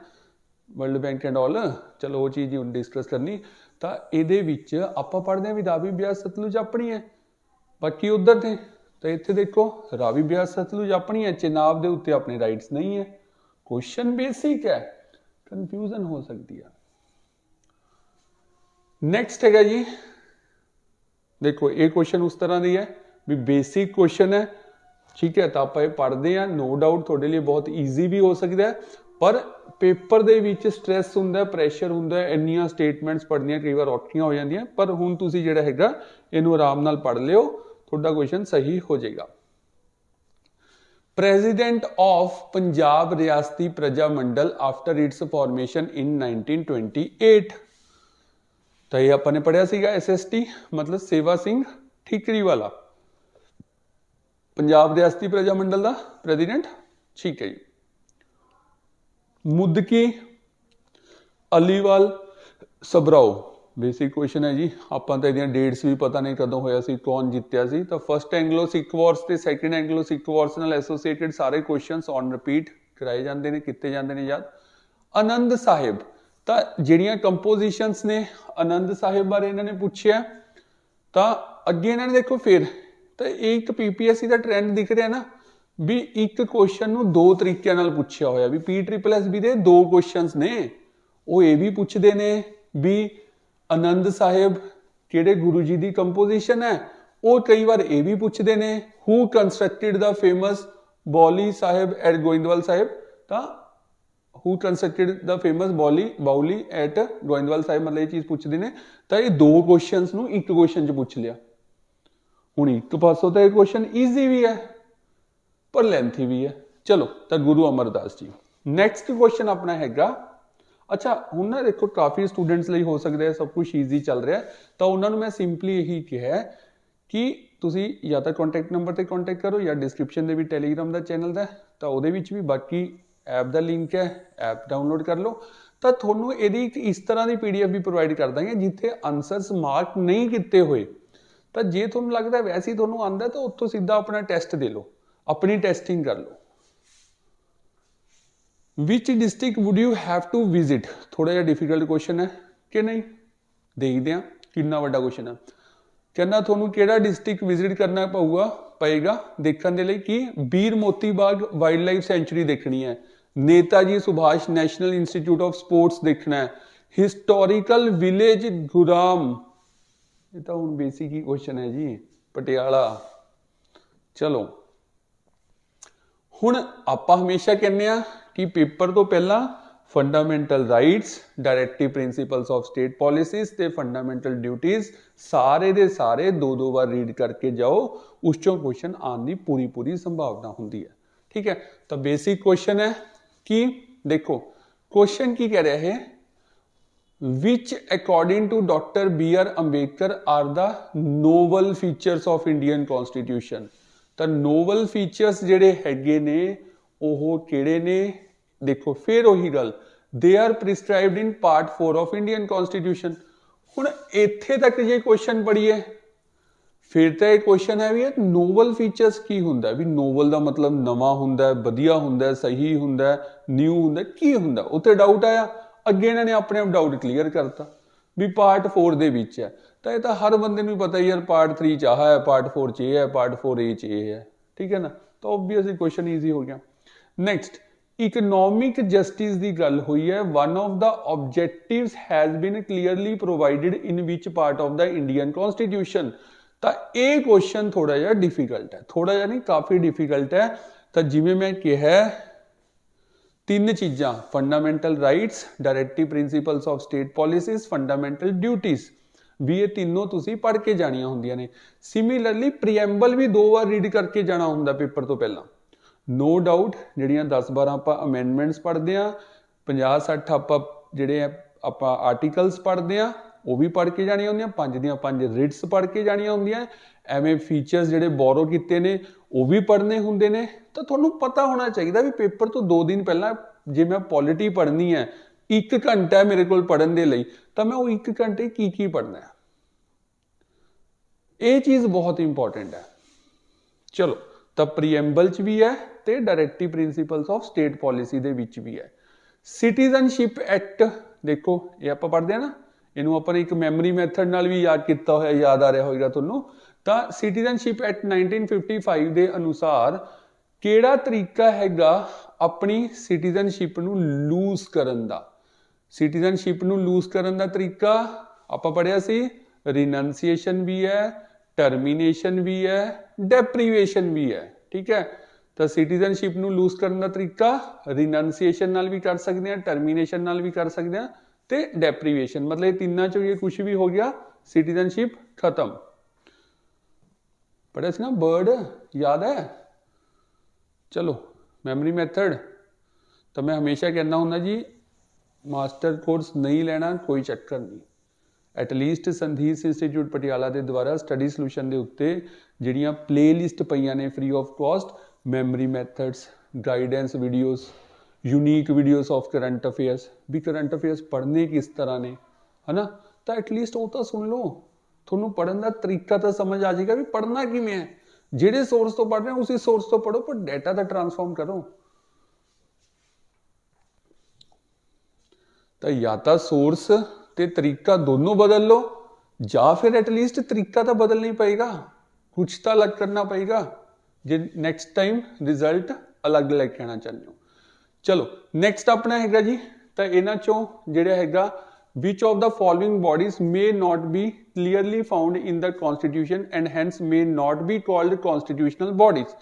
A: ਵਰਲਡ ਬੈਂਕ ਐਂਡ ਆਲ ਚਲੋ ਉਹ ਚੀਜ਼ ਹੀ ਹੁਣ ਡਿਸਕਸ ਕਰਨੀ। ਤਾਂ ਇਹਦੇ ਵਿੱਚ ਆਪਾਂ ਪੜ੍ਹਦੇ ਆ ਵੀ ਰਾਵੀ ਬਿਆਸ ਸਤਲੁਜ ਆਪਣੀ ਹੈ, ਬਾਕੀ ਉਧਰ ਤੇ ਤਾਂ ਇੱਥੇ ਦੇਖੋ, ਰਾਵੀ ਬਿਆਸ ਸਤਲੁਜ ਆਪਣੀ ਹੈ, ਚੇਨਾਬ ਦੇ ਉੱਤੇ ਆਪਣੇ ਰਾਈਟਸ ਨਹੀਂ ਹੈ। ਕੁਐਸਚਨ ਬੇਸਿਕ ਹੈ ਕਨਫਿਊਜ਼ਨ ਹੋ ਸਕਦੀ ਹੈ। ਨੈਕਸਟ ਹੈਗਾ ਜੀ। ਦੇਖੋ, ਇਹ ਕੁਐਸਚਨ ਉਸ ਤਰ੍ਹਾਂ ਦੀ ਹੈ ਵੀ ਬੇਸਿਕ ਕੁਐਸਚਨ ਹੈ। ਠੀਕ ਹੈ, ਤਾਂ ਆਪਾਂ ਇਹ ਪੜ੍ਹਦੇ ਆ ਨੋ ਡਾਊਟ ਤੁਹਾਡੇ ਲਈ ਬਹੁਤ ਈਜ਼ੀ ਵੀ ਹੋ ਸਕਦਾ ਪਰ ਪੇਪਰ ਦੇ ਵਿੱਚ ਸਟ्रेस ਹੁੰਦਾ ਪ੍ਰੈਸ਼ਰ ਹੁੰਦਾ ਇੰਨੀਆਂ ਸਟੇਟਮੈਂਟਸ ਪੜ੍ਹਨੀਆਂ ਕਈ ਵਾਰ ਔਖੀਆਂ ਹੋ ਜਾਂਦੀਆਂ। ਪਰ ਹੁਣ ਤੁਸੀਂ ਜਿਹੜਾ ਹੈਗਾ, ਇਹਨੂੰ ਆਰਾਮ ਨਾਲ ਪੜ੍ਹ ਲਿਓ। ਤੁਹਾਡਾ ਕੁਐਸਚਨ ਸਹੀ ਹੋ ਜਾਏਗਾ। President of Punjab Riasti Praja Mandal after its formation in 1928 ਤਾਂ ਇਹ ਆਪਾਂ ਨੇ ਪੜਿਆ ਸੀਗਾ ਐਸਐਸਟੀ ਮਤਲਬ ਸੇਵਾ ਸਿੰਘ ਠੀਕਰੀ ਵਾਲਾ ਪੰਜਾਬ ਰਿਆਸਤੀ ਪ੍ਰਜਾ ਮੰਡਲ ਦਾ ਪ੍ਰੈਜ਼ੀਡੈਂਟ। ਠੀਕ ਹੈ ਜੀ। ਮੁੱਦਕੀ ਅਲੀਵਾਲ ਸਬਰਾਓ ਬੇਸਿਕ ਕੁਐਸਚਨ ਹੈ ਜੀ। ਆਪਾਂ ਤਾਂ ਇਹਦੀਆਂ ਡੇਟਸ ਵੀ ਪਤਾ ਨਹੀਂ ਕਦੋਂ ਹੋਇਆ ਸੀ, ਕੌਣ ਜਿੱਤਿਆ ਸੀ। ਤਾਂ ਫਰਸਟ ਐਂਗਲੋ ਸਿੱਖ ਵਾਰਸ ਤੇ ਸੈਕੰਡ ਐਂਗਲੋ ਸਿੱਖ ਵਾਰਸ ਨਾਲ ਐਸੋਸੀਏਟਿਡ ਸਾਰੇ ਕੁਐਸਚਨਸ ਔਨ ਰਿਪੀਟ ਕਰਾਏ ਜਾਂਦੇ ਨੇ, ਕੀਤੇ ਜਾਂਦੇ ਨੇ ਯਾਦ। ਆਨੰਦ ਸਾਹਿਬ। ਤਾਂ ਜਿਹੜੀਆਂ ਕੰਪੋਜੀਸ਼ਨਸ ਨੇ ਆਨੰਦ ਸਾਹਿਬ ਬਾਰੇ ਇਹਨਾਂ ਨੇ ਪੁੱਛਿਆ, ਤਾਂ ਅੱਗੇ ਇਹਨਾਂ ਨੇ ਦੇਖੋ ਫਿਰ, ਤਾਂ ਇਹ ਇੱਕ ਪੀਪੀਐਸਸੀ ਦਾ ਟ੍ਰੈਂਡ ਦਿਖ ਰਿਹਾ ਨਾ, ਵੀ ਇੱਕ ਕੁਐਸਚਨ ਨੂੰ ਦੋ ਤਰੀਕਿਆਂ ਨਾਲ ਪੁੱਛਿਆ ਹੋਇਆ, ਵੀ ਪੀ ਟ੍ਰਿਪਲ ਐਸ ਬੀ ਦੇ ਦੋ ਕੁਐਸਚਨਸ ਨੇ। ਉਹ ਇਹ ਵੀ ਪੁੱਛਦੇ ਨੇ ਵੀ ਆਨੰਦ ਸਾਹਿਬ ਕਿਹੜੇ ਗੁਰੂ ਜੀ ਦੀ ਕੰਪੋਜੀਸ਼ਨ ਹੈ? ਉਹ ਕਈ ਵਾਰ ਇਹ ਵੀ ਪੁੱਛਦੇ ਨੇ ਹੂ ਕੰਸਟਰਕਟਿਡ ਦਾ ਫੇਮਸ ਬੋਲੀ ਸਾਹਿਬ ਐਟ ਗੋਇੰਦਵਾਲ ਸਾਹਿਬ? ਤਾਂ who constructed the famous baoli baoli at Goindwal Sahib ਮਤਲਬ ਇਹ ਚੀਜ਼ ਪੁੱਛਦੇ ਨੇ, ਤਾਂ ਇਹ ਦੋ ਕੁਐਸਚਨਸ ਨੂੰ ਇੱਕ ਕੁਐਸਚਨ 'ਚ ਪੁੱਛ ਲਿਆ। ਹੁਣ ਇੱਕ ਪਾਸੋਂ ਤਾਂ ਇਹ ਕੁਐਸਚਨ ਈਜ਼ੀ ਵੀ ਹੈ, ਪਰ ਲੈਂਥੀ ਵੀ ਹੈ। ਚਲੋ, ਤਾਂ ਗੁਰੂ ਅਮਰਦਾਸ ਜੀ। ਨੈਕਸਟ ਕੁਐਸਚਨ ਆਪਣਾ ਹੈਗਾ। ਅੱਛਾ, ਹੁਣ ਨਾ ਦੇਖੋ, ਕਾਫੀ ਸਟੂਡੈਂਟਸ ਲਈ ਹੋ ਸਕਦਾ ਹੈ, ਸਭ ਕੁਝ ਈਜ਼ੀ ਚੱਲ ਰਿਹਾ। ਤਾਂ ਉਹਨਾਂ ਨੂੰ ਮੈਂ ਸਿੰਪਲੀ ਇਹੀ ਕਿਹਾ ਕਿ ਤੁਸੀਂ ਜਾਂ ਤਾਂ ਕੰਟੈਕਟ ਨੰਬਰ ਤੇ ਕੰਟੈਕਟ ਕਰੋ ਜਾਂ ਡਿਸਕ੍ਰਿਪਸ਼ਨ ਦੇ ਵੀ ਟੈਲੀਗ੍ਰਾਮ ਦਾ ਚੈਨਲ ਦਾ ਤਾਂ ਉਹਦੇ ਵਿੱਚ ਵੀ ਬਾਕੀ ਐਪ ਦਾ ਲਿੰਕ ਹੈ, ਐਪ ਡਾਊਨਲੋਡ ਕਰ ਲਓ। ਤਾਂ ਤੁਹਾਨੂੰ ਇਹਦੀ ਇੱਕ ਇਸ ਤਰ੍ਹਾਂ ਦੀ ਪੀਡੀਐਫ ਵੀ ਪ੍ਰੋਵਾਈਡ ਕਰ ਦਾਂਗੇ, ਜਿੱਥੇ ਆਨਸਰਸ ਮਾਰਕ ਨਹੀਂ ਕੀਤੇ ਹੋਏ। ਤਾਂ ਜੇ ਤੁਹਾਨੂੰ ਲੱਗਦਾ ਵੈਸੇ ਹੀ ਤੁਹਾਨੂੰ ਆਂਦਾ ਤਾਂ ਉੱਥੋਂ ਸਿੱਧਾ ਆਪਣਾ ਟੈਸਟ ਦੇ ਲਓ। ਆਪਣੀ ਟੈਸਟਿੰਗ ਕਰ ਲਓ। Which district would you have to visit ਥੋੜਾ ਜਿਹਾ ਡਿਫਿਕਲਟ ਕੁਐਸਚਨ ਹੈ, ਕਿ ਨਹੀਂ? ਦੇਖਦੇ ਹਾਂ, ਕਿੰਨਾ ਵੱਡਾ ਕੁਐਸਚਨ ਹੈ। ਕਹਿੰਦਾ ਤੁਹਾਨੂੰ ਕਿਹੜਾ ਡਿਸਟ੍ਰਿਕਟ ਵਿਜ਼ਿਟ ਕਰਨਾ ਪਊਗਾ, ਪਏਗਾ? ਦੇਖਣ ਦੇ ਲਈ ਕਿ? Bir Moti Bagh wild life sanctuary ਦੇਖਣੀ ਹੈ। Netaji Subhash national institute of sports ਦੇਖਣਾ ਹੈ। Historical village Guram. ਇਹ ਤਾਂ ਹੁਣ ਬੇਸਿਕ ਹੀ ਕੁਐਸਚਨ ਹੈ ਜੀ, ਪਟਿਆਲਾ। ਚਲੋ। ਹੁਣ ਆਪਾਂ ਹਮੇਸ਼ਾ ਕਹਿੰਦੇ ਆ ਕਿ ਪੇਪਰ ਤੋਂ ਪਹਿਲਾਂ fundamental rights directive principles of state policies ਤੇ ਫੰਡਾਮੈਂਟਲ ਡਿਊਟੀਆਂ ਸਾਰੇ ਦੇ ਸਾਰੇ ਦੋ ਦੋ ਵਾਰ ਰੀਡ ਕਰਕੇ ਜਾਓ, ਉਸ ਚੋਂ ਕੁਐਸਚਨ ਆਉਣ ਦੀ ਪੂਰੀ ਪੂਰੀ ਸੰਭਾਵਨਾ ਹੁੰਦੀ ਹੈ। ਠੀਕ ਹੈ? ਤਾਂ ਬੇਸਿਕ ਕੁਐਸਚਨ ਹੈ ਕਿ ਦੇਖੋ ਕੁਐਸਚਨ ਕੀ ਕਹਿ ਰਿਹਾ ਹੈ which according to dr br ambedkar are the novel features of indian constitution ਤਾਂ novel features ਜਿਹੜੇ ਹੈਗੇ ਨੇ ਉਹ ਕਿਹੜੇ ਨੇ ਦੇਖੋ ਫਿਰ ਉਹੀ ਗੱਲ they are prescribed in part 4 of indian constitution ਹੁਣ ਇੱਥੇ ਤੱਕ ਜੇ ਕੁਐਸਚਨ ਪੜੀਏ ਫਿਰ ਤਾਂ ਇਹ ਕੁਐਸਚਨ ਹੈ ਵੀ ਇਹ ਨੋਵਲ ਫੀਚਰਸ ਕੀ ਹੁੰਦਾ? ਵੀ ਨੋਵਲ ਦਾ ਮਤਲਬ ਨਵਾਂ ਹੁੰਦਾ ਵਧੀਆ ਹੁੰਦਾ ਸਹੀ ਹੁੰਦਾ ਨਿਊ ਹੁੰਦਾ ਕੀ ਹੁੰਦਾ? ਉੱਤੇ ਡਾਊਟ ਆਇਆ। ਅੱਗੇ ਇਹਨਾਂ ਨੇ ਆਪਣੇ ਆਪ ਡਾਊਟ ਕਲੀਅਰ ਕਰਤਾ ਵੀ ਪਾਰਟ 4 ਦੇ ਵਿੱਚ ਹੈ। ਤਾਂ ਇਹ ਤਾਂ ਹਰ ਬੰਦੇ ਨੂੰ ਪਤਾ ਯਾਰ ਪਾਰਟ 3 ਚ ਆਹ ਹੈ ਪਾਰਟ 4 ਚ ਇਹ ਹੈ ਪਾਰਟ 4 ਚ ਇਹ ਹੈ। ਠੀਕ ਹੈ ਨਾ? ਤਾਂ ਆਬਵੀਅਸਲੀ ਕੁਐਸਚਨ ਈਜ਼ੀ ਹੋ ਗਿਆ। ਨੈਕਸਟ ਇਕਨੋਮਿਕ ਜਸਟਿਸ ਦੀ ਗੱਲ ਹੋਈ ਹੈ। One of the objectives has been clearly provided in which part of the Indian constitution ਤਾਂ ਇਹ ਕੁਐਸਚਨ ਥੋੜਾ ਜਿਹਾ ਡਿਫਿਕਲਟ ਹੈ। ਥੋੜਾ ਜਿਹਾ ਨਹੀਂ, ਕਾਫੀ ਡਿਫਿਕਲਟ ਹੈ। ਤਾਂ ਜਿਵੇਂ ਮੈਂ ਕਿਹਾ, ਤਿੰਨ ਚੀਜ਼ਾਂ fundamental rights directive principles of state policies fundamental duties ਵੀ ਇਹ ਤਿੰਨੋਂ ਤੁਸੀਂ ਪੜ੍ਹ ਕੇ ਜਾਣੀਆਂ ਹੁੰਦੀਆਂ ਨੇ। ਸਿਮਿਲਰਲੀ ਪ੍ਰੀਐਮਬਲ ਵੀ ਦੋ ਵਾਰ ਰੀਡ ਕਰਕੇ ਜਾਣਾ ਹੁੰਦਾ ਪੇਪਰ ਤੋਂ ਪਹਿਲਾਂ। ਨੋ ਡਾਊਟ ਜਿਹੜੀਆਂ 10 12 ਆਪਾਂ ਅਮੈਂਡਮੈਂਟਸ ਪੜ੍ਹਦੇ ਆ 50 60 ਆਪਾਂ ਜਿਹੜੇ ਆ, ਆਪਾਂ ਆਰਟੀਕਲਸ ਪੜ੍ਹਦੇ ਆ ਉਹ ਵੀ ਪੜ੍ਹ ਕੇ ਜਾਣੀਆਂ ਹੁੰਦੀਆਂ, ਪੰਜ ਦੀਆਂ ਪੰਜ ਰਿਟਸ ਪੜ੍ਹ ਕੇ ਜਾਣੀਆਂ ਹੁੰਦੀਆਂ, ਐਵੇਂ ਫੀਚਰਸ ਜਿਹੜੇ ਬੋਰੋ ਕੀਤੇ ਨੇ, ਉਹ ਵੀ ਪੜ੍ਹਨੇ ਹੁੰਦੇ ਨੇ। ਤਾਂ ਤੁਹਾਨੂੰ ਪਤਾ ਹੋਣਾ ਚਾਹੀਦਾ ਵੀ ਪੇਪਰ ਤੋਂ 2 ਦਿਨ ਪਹਿਲਾਂ ਜੇ ਮੈਂ ਪੋਲਿਟੀ ਪੜ੍ਹਨੀ ਹੈ 1 ਘੰਟਾ ਮੇਰੇ ਕੋਲ ਪੜ੍ਹਨ ਦੇ ਲਈ, ਤਾਂ ਮੈਂ ਉਹ 1 ਘੰਟੇ ਕੀ ਕੀ ਪੜ੍ਹਨਾ ਹੈ? ਇਹ ਚੀਜ਼ ਬਹੁਤ ਇੰਪੋਰਟੈਂਟ ਹੈ। ਚਲੋ, ਤਾਂ ਪ੍ਰੀਐਮਬਲ ਚ ਵੀ ਹੈ ਤੇ directive principles of state policy ਦੇ ਵਿੱਚ ਵੀ ਹੈ। ਸਿਟੀਜ਼ਨਸ਼ਿਪ ਐਕਟ ਦੇਖੋ, ਇਹ ਆਪਾਂ ਪੜ੍ਹਦੇ ਆ ਨਾ? ਇਹਨੂੰ ਆਪਾਂ ਨੇ ਇੱਕ ਮੈਮਰੀ ਮੈਥਡ ਨਾਲ ਵੀ ਯਾਦ ਕੀਤਾ ਹੋਇਆ, ਯਾਦ ਆ ਰਿਹਾ ਹੋਵੇਗਾ ਤੁਹਾਨੂੰ, ਤਾਂ ਸਿਟੀਜ਼ਨਸ਼ਿਪ ਐਕਟ 1955 ਦੇ ਅਨੁਸਾਰ ਕਿਹੜਾ ਤਰੀਕਾ ਹੈਗਾ ਆਪਣੀ ਸਿਟੀਜ਼ਨਸ਼ਿਪ ਨੂੰ ਲੂਜ਼ ਕਰਨ ਦਾ? ਸਿਟੀਜ਼ਨਸ਼ਿਪ ਨੂੰ ਲੂਜ਼ ਕਰਨ ਦਾ ਤਰੀਕਾ ਆਪਾਂ ਪੜਿਆ ਸੀ ਰਿਨੰਸੀਏਸ਼ਨ ਵੀ ਹੈ ਟਰਮੀਨੇਸ਼ਨ ਵੀ ਹੈ ਡੈਪਰੀਵੇਸ਼ਨ ਵੀ ਹੈ, ਠੀਕ ਹੈ? ਤਾਂ ਸਿਟੀਜ਼ਨਸ਼ਿਪ ਨੂੰ ਲੂਜ਼ ਕਰਨ ਦਾ ਤਰੀਕਾ ਰਿਨੰਸੀਏਸ਼ਨ ਨਾਲ ਵੀ ਕਰ ਸਕਦੇ ਆ ਟਰਮੀਨੇਸ਼ਨ ਨਾਲ ਵੀ ਕਰ ਸਕਦੇ ਆ ਤੇ ਡੈਪਰੀਵੇਸ਼ਨ ਮਤਲਬ ਇਹ ਤਿੰਨਾਂ ਚੋਂ ਇਹ ਕੁਝ ਵੀ ਹੋ ਗਿਆ ਸਿਟੀਜ਼ਨਸ਼ਿਪ ਖਤਮ। ਪੜਿਆ ਸੀ ਨਾ ਬਰਡ ਯਾਦ ਹੈ? ਚਲੋ ਮੈਮਰੀ ਮੈਥਡ ਤਾਂ ਮੈਂ ਹਮੇਸ਼ਾ ਕਹਿੰਦਾ ਹੁੰਦਾ ਜੀ ਮਾਸਟਰ ਕੋਰਸ ਨਹੀਂ ਲੈਣਾ ਕੋਈ ਚੱਕਰ ਨਹੀਂ। At least Sandhi's institute Patiala ਦੇ ਦੁਆਰਾ ਸਟੱਡੀ ਸੋਲੂਸ਼ਨ ਦੇ ਉੱਤੇ ਜਿਹੜੀਆਂ ਪਲੇਲਿਸਟ ਪਈਆਂ ਨੇ free of cost memory methods guidance videos unique videos of current affairs we current affairs ਪੜ੍ਹਨੇ ਕਿਸ ਤਰ੍ਹਾਂ ਨੇ ਹਨਾ ਤਾਂ ਐਟਲੀਸਟ ਉਹ ਤਾਂ ਸੁਣ ਲਓ ਤੁਹਾਨੂੰ ਪੜਨ ਦਾ ਤਰੀਕਾ ਤਾਂ ਸਮਝ ਆ ਜਾਏਗਾ ਵੀ ਪੜਨਾ ਕਿਵੇਂ ਹੈ ਜਿਹੜੇ ਸੋਰਸ ਤੋਂ ਪੜ੍ਹ ਰਹੇ ਹੋ ਉਸੇ ਸੋਰਸ ਤੋਂ ਪੜੋ ਪਰ ਡਾਟਾ ਤਾਂ ਟਰਾਂਸਫਾਰਮ ਕਰੋ ਤਾਂ ਜਾਂ ਤਾਂ ਸੋਰਸ ਤੇ ਤਰੀਕਾ ਦੋਨੋਂ ਬਦਲ ਲਓ ਜਾਂ ਫਿਰ ਐਟਲੀਸਟ ਤਰੀਕਾ ਤਾਂ ਬਦਲਣਾ ਹੀ ਪਏਗਾ ਕੁਝ ਤਾਂ ਅਲੱਗ ਕਰਨਾ ਪਏਗਾ ਜੇ ਨੈਕਸਟ ਟਾਈਮ ਰਿਜ਼ਲਟ ਅਲੱਗ ਲੈ ਕੇ ਆਣਾ ਚਾਹੁੰਦੇ ਹੋ ਚਲੋ ਨੈਕਸਟ ਆਪਣਾ ਹੈਗਾ ਜੀ ਤਾਂ ਇਹਨਾਂ ਚੋਂ ਜਿਹੜਾ ਹੈਗਾ which of the following bodies may not be clearly found in the constitution and hence may not be called constitutional bodies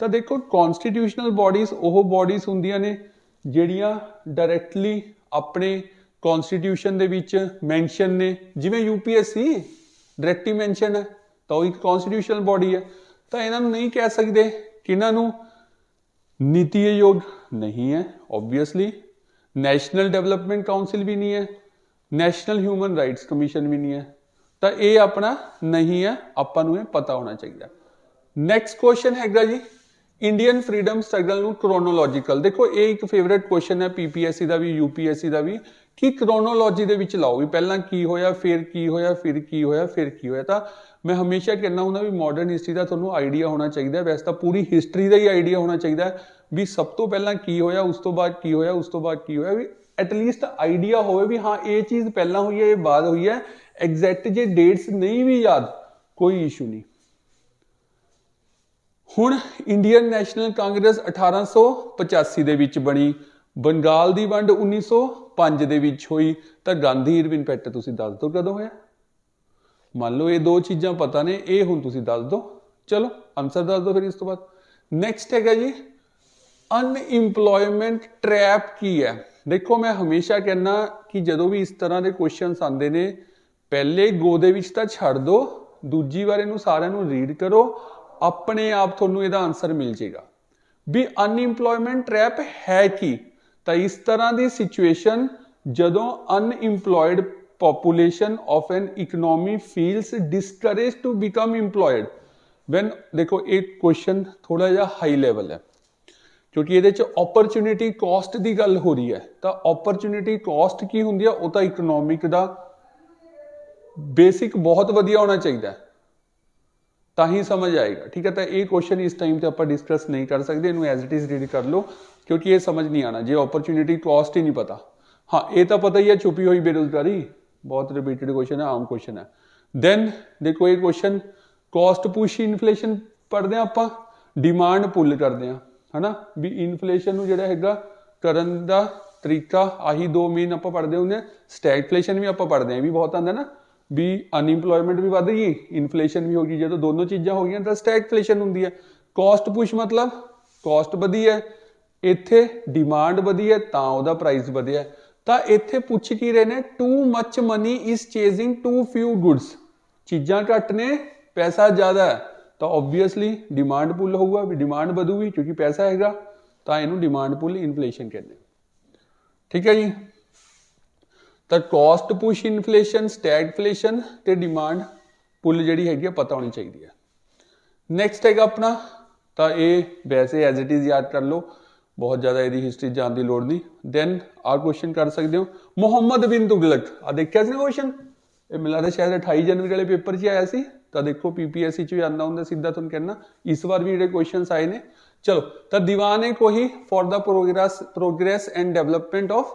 A: ਤਾਂ ਦੇਖੋ ਕਨਸਟੀਟਿਊਸ਼ਨਲ ਬਾਡੀਜ਼ ਉਹ ਬਾਡੀਜ਼ ਹੁੰਦੀਆਂ ਨੇ ਜਿਹੜੀਆਂ ਡਾਇਰੈਕਟਲੀ ਆਪਣੇ ਕਨਸਟੀਟਿਊਸ਼ਨ ਦੇ ਵਿੱਚ ਮੈਂਸ਼ਨ ਨੇ ਜਿਵੇਂ ਯੂਪੀਐਸਸੀ ਡਾਇਰੈਕਟਲੀ ਮੈਂਸ਼ਨ ਹੈ ਤਾਂ ਉਹ ਇੱਕ ਕਨਸਟੀਟਿਊਸ਼ਨਲ ਬਾਡੀ ਹੈ ਤਾਂ ਇਹਨਾਂ ਨੂੰ ਨਹੀਂ ਕਹਿ ਸਕਦੇ ਕਿ ਇਹਨਾਂ ਨੂੰ ਨੀਤੀ ਆਯੋਗ ਨਹੀਂ ਹੈ ਆਬਵੀਅਸਲੀ ਨੈਸ਼ਨਲ ਡਿਵੈਲਪਮੈਂਟ ਕਾਉਂਸਲ ਵੀ ਨਹੀਂ ਹੈ ਨੈਸ਼ਨਲ ਹਿਊਮਨ ਰਾਈਟਸ ਕਮਿਸ਼ਨ ਵੀ ਨਹੀਂ ਹੈ। ਤਾਂ ਇਹ ਆਪਣਾ ਨਹੀਂ ਹੈ, ਆਪਾਂ ਨੂੰ ਇਹ ਪਤਾ ਹੋਣਾ ਚਾਹੀਦਾ। ਨੈਕਸਟ ਕੁਐਸਚਨ ਹੈਗਾ ਜੀ ਇੰਡੀਅਨ ਫਰੀडम ਸਟਰਗਲ ਨੂੰ ਕ੍ਰੋਨੋਲੋਜੀਕਲ ਦੇਖੋ, ਇਹ ਇੱਕ ਫੇਵਰਿਟ ਕੁਐਸਚਨ ਹੈ ਪੀਪੀਐਸਸੀ ਦਾ ਵੀ ਯੂਪੀਐਸਸੀ ਦਾ ਵੀ। ਕਿ ਕ੍ਰੋਨੋਲੋਜੀ ਦੇ ਵਿੱਚ ਲਾਓ ਵੀ ਪਹਿਲਾਂ ਕੀ ਹੋਇਆ, ਫਿਰ ਕੀ ਹੋਇਆ, ਫਿਰ ਕੀ ਹੋਇਆ, ਫਿਰ ਕੀ ਹੋਇਆ। ਤਾਂ ਮੈਂ ਹਮੇਸ਼ਾ ਕਹਿੰਦਾ ਹੁੰਦਾ ਵੀ ਮਾਡਰਨ ਹਿਸਟਰੀ ਦਾ ਤੁਹਾਨੂੰ ਆਈਡੀਆ ਹੋਣਾ ਚਾਹੀਦਾ ਵੈਸੇ ਤਾਂ ਪੂਰੀ ਹਿਸਟਰੀ ਦਾ ਹੀ ਆਈਡੀਆ ਹੋਣਾ ਚਾਹੀਦਾ ਵੀ ਸਭ ਤੋਂ ਪਹਿਲਾਂ ਕੀ ਹੋਇਆ, ਉਸ ਤੋਂ ਬਾਅਦ ਕੀ ਹੋਇਆ, ਉਸ ਤੋਂ ਬਾਅਦ ਕੀ ਹੋਇਆ, ਵੀ ਐਟ ਲੀਸਟ ਆਈਡੀਆ ਹੋਵੇ ਵੀ ਹਾਂ, ਇਹ ਚੀਜ਼ ਪਹਿਲਾਂ ਹੋਈ ਹੈ, ਇਹ ਬਾਅਦ ਹੋਈ ਹੈ। ਐਗਜ਼ੈਕਟ ਜੇ ਡੇਟਸ ਨਹੀਂ ਵੀ ਯਾਦ, ਕੋਈ ਇਸ਼ੂ ਨਹੀਂ। ਹੁਣ ਇੰਡੀਅਨ ਨੈਸ਼ਨਲ ਕਾਂਗਰਸ 1885 ਦੇ ਵਿੱਚ ਬਣੀ, ਬੰਗਾਲ ਦੀ ਵੰਡ 1905 ਦੇ ਵਿੱਚ ਹੋਈ, ਤਾਂ ਗਾਂਧੀ ਇਰਵਿਨ ਪੈਟਰ ਤੁਸੀਂ ਦੱਸ ਦਿਓ ਕਦੋਂ ਹੋਇਆ? ਮੰਨ ਲਓ ਇਹ ਦੋ ਚੀਜ਼ਾਂ ਪਤਾ ਨੇ, ਇਹ ਹੁਣ ਤੁਸੀਂ ਦੱਸ ਦਿਓ। ਚਲੋ ਆਨਸਰ ਦੱਸ ਦਿਓ ਫਿਰ ਇਸ ਤੋਂ ਬਾਅਦ। ਨੈਕਸਟ ਹੈਗਾ ਜੀ ਅਨਇੰਪਲੋਇਮੈਂਟ ਟ੍ਰੈਪ ਕੀ ਹੈ? ਦੇਖੋ, ਮੈਂ ਹਮੇਸ਼ਾ ਕਹਿੰਦਾ ਕਿ ਜਦੋਂ ਵੀ ਇਸ ਤਰ੍ਹਾਂ ਦੇ ਕੁਐਸਚਨਸ ਆਉਂਦੇ ਨੇ, ਪਹਿਲੇ ਗੋ ਦੇ ਵਿੱਚ ਤਾਂ ਛੱਡ ਦਿਓ, ਦੂਜੀ ਵਾਰ ਇਹਨੂੰ ਸਾਰਿਆਂ ਨੂੰ ਰੀਡ ਕਰੋ, ਆਪਣੇ ਆਪ ਤੁਹਾਨੂੰ ਇਹਦਾ ਆਨਸਰ ਮਿਲ ਜਾਏਗਾ। ਵੀ ਅਨਇੰਪਲੋਇਮੈਂਟ ਟ੍ਰੈਪ ਹੈ ਕੀ? ਤਾਂ ਇਸ ਤਰ੍ਹਾਂ ਦੀ ਸਿਚੁਏਸ਼ਨ ਜਦੋਂ unemployed population of an economy feels discouraged to become employed. When ਦੇਖੋ, ਇਹ ਕੁਐਸਚਨ ਥੋੜਾ ਜਿਹਾ ਹਾਈ ਲੈਵਲ ਹੈ। ਕਿਉਂਕਿ ਇਹਦੇ ਚ ਓਪਰਚ्युनिटी ਕਾਸਟ ਦੀ ਗੱਲ ਹੋ ਰਹੀ ਹੈ। ਤਾਂ ਓਪਰਚ्युनिटी ਕਾਸਟ ਕੀ ਹੁੰਦੀ ਹੈ ਉਹ ਤਾਂ ਇਕਨੋਮਿਕ ਦਾ ਬੇਸਿਕ ਬਹੁਤ ਵਧੀਆ ਹੋਣਾ ਚਾਹੀਦਾ ਤਾਂ ਹੀ ਸਮਝ ਆਏਗਾ। ਠੀਕ ਹੈ, ਤਾਂ ਇਹ ਕੁਐਸਚਨ ਇਸ ਟਾਈਮ ਤੇ ਆਪਾਂ ਡਿਸਕਸ ਨਹੀਂ ਕਰ ਸਕਦੇ। ਇਹਨੂੰ ਐਜ਼ ਇਟ ਇਜ਼ ਰੀਡ ਕਰ ਲਓ, ਕਿਉਂਕਿ ਇਹ ਸਮਝ ਨਹੀਂ ਆਣਾ ਜੇ ਓਪਰਚ्युनिटी ਕਾਸਟ ਹੀ ਨਹੀਂ ਪਤਾ। ਹਾਂ, ਇਹ ਤਾਂ ਪਤਾ ਹੀ ਹੈ, ਛੁਪੀ ਹੋਈ ਬੇਰੋਜ਼ਗਾਰੀ। ਬਹੁਤ ਰਿਪੀਟਡ ਕੁਐਸਚਨ ਹੈ, ਆਮ ਕੁਐਸਚਨ ਹੈ। ਦੈਨ ਦੇਖੋ ਇਹ ਕੁਐਸਚਨ ਕਾਸਟ ਪੁਸ਼ ਇਨਫਲੇਸ਼ਨ ਪੜਦੇ ਆ ਆਪਾਂ ਡਿਮਾਂਡ ਪੁੱਲ ਕਰਦੇ ਆ ਹਨਾ? ਵੀ ਇਨਫਲੇਸ਼ਨ ਨੂੰ ਜਿਹੜਾ ਹੈਗਾ, ਕਰਨ ਦਾ ਤਰੀਕਾ ਆਹੀ ਦੋ ਮੇਨ ਆਪਾਂ ਪੜਦੇ ਹੁੰਦੇ ਆ ਸਟੈਗਫਲੇਸ਼ਨ ਵੀ ਆਪਾਂ ਪੜਦੇ ਆ ਇਹ ਵੀ ਬਹੁਤ ਆਂਦਾ ਨਾ। ਵੀ ਅਨਇੰਪਲੋਇਮੈਂਟ ਵੀ ਵਧ ਗਈ ਇਨਫਲੇਸ਼ਨ ਵੀ ਹੋ ਗਈ, ਜਦੋਂ ਦੋਨੋਂ ਚੀਜ਼ਾਂ ਹੋ ਗਈਆਂ ਤਾਂ ਸਟੈਗਫਲੇਸ਼ਨ ਹੁੰਦੀ ਹੈ। ਕਾਸਟ ਪੁਸ਼ ਮਤਲਬ ਕਾਸਟ ਵਧੀ ਹੈ, ਇੱਥੇ ਡਿਮਾਂਡ ਵਧੀ ਹੈ ਤਾਂ ਉਹਦਾ ਪ੍ਰਾਈਸ ਵਧਿਆ। ਤਾਂ ਇੱਥੇ ਪੁੱਛ ਕੀ ਰਹੇ ਨੇ? Too much money is chasing too few goods ਚੀਜ਼ਾਂ ਘੱਟ ਨੇ, ਪੈਸਾ ਜ਼ਿਆਦਾ ਹੈ। ਤਾਂ ਆਬਵੀਅਸਲੀ ਡਿਮਾਂਡ ਪੁੱਲ ਹੋਊਗਾ, ਵੀ ਡਿਮਾਂਡ ਵਧੂਗੀ ਕਿਉਂਕਿ ਪੈਸਾ ਹੈਗਾ, ਤਾਂ ਇਹਨੂੰ ਡਿਮਾਂਡ ਪੁੱਲ ਇਨਫਲੇਸ਼ਨ ਕਹਿੰਦੇ ਠੀਕ ਹੈ ਜੀ? ਤਾਂ ਕਾਸਟ ਪੁਸ਼ ਇਨਫਲੇਸ਼ਨ ਸਟੈਗਫਲੇਸ਼ਨ ਤੇ ਡਿਮਾਂਡ ਪੁੱਲ ਜਿਹੜੀ ਹੈਗੀ ਆ, ਪਤਾ ਹੋਣੀ ਚਾਹੀਦੀ ਹੈ। ਨੈਕਸਟ ਹੈਗਾ ਆਪਣਾ, ਤਾਂ ਇਹ ਵੈਸੇ ਐਜ਼ ਇਟ ਇਜ਼ ਯਾਦ ਕਰ ਲਓ। ਬਹੁਤ ਜ਼ਿਆਦਾ ਇਹਦੀ ਹਿਸਟਰੀ ਜਾਣ ਦੀ ਲੋੜ ਨਹੀਂ। ਦੈਨ ਆ ਕੁਐਸਚਨ ਕਰ ਸਕਦੇ ਹੋ। ਮੁਹੰਮਦ ਬਿਨ ਤੁਗਲਕ ਆ ਦੇਖਿਆ ਸੀ ਨਾ ਕੁਐਸਚਨ ਇਹ ਮਿਲਾ ਦਾ ਸ਼ਾਇਦ 28 ਜਨਵਰੀ ਵਾਲੇ ਪੇਪਰ 'ਚ ਆਇਆ ਸੀ। ਤਾਂ ਦੇਖੋ ਪੀਪੀਐਸਸੀ 'ਚ ਵੀ ਆਂਦਾ ਹੁੰਦਾ ਸਿੱਧਾ ਤੁਹਾਨੂੰ ਕਹਿਣਾ। ਇਸ ਵਾਰ ਵੀ ਜਿਹੜੇ ਕੁਐਸਚਨਸ ਆਏ ਨੇ। ਚਲੋ, ਤਾਂ Diwan Kohi for the progress progress and development of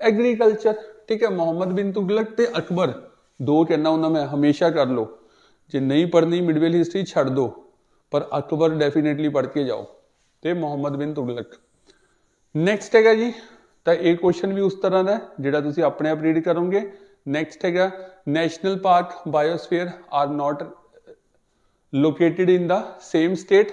A: agriculture ਠੀਕ ਹੈ, ਮੁਹੰਮਦ ਬਿਨ ਤੁਗਲਕ ਤੇ ਅਕਬਰ। ਦੋ ਕਹਿਣਾ ਹੁੰਦਾ ਮੈਂ, ਹਮੇਸ਼ਾ ਕਰ ਲਓ। ਜੇ ਨਹੀਂ ਪੜ੍ਹਨੀ ਮਿਡਵੇਲ ਹਿਸਟਰੀ ਛੱਡ ਦਿਓ ਪਰ ਅਕਬਰ ਡੈਫੀਨੇਟਲੀ ਪੜ੍ਹ ਕੇ ਜਾਓ। ਤੇ ਮੁਹੰਮਦ ਬਿਨ ਤੁਗਲਕ ਨੈਕਸਟ ਹੈਗਾ ਜੀ, ਤਾਂ ਇਹ ਕੁਐਸਚਨ ਵੀ ਉਸ ਤਰ੍ਹਾਂ ਦਾ ਜਿਹੜਾ ਤੁਸੀਂ ਆਪਣੇ ਆਪ ਰੀਡ ਕਰੋਗੇ। ਨੈਕਸਟ ਹੈਗਾ national park biosphere are not located in the same state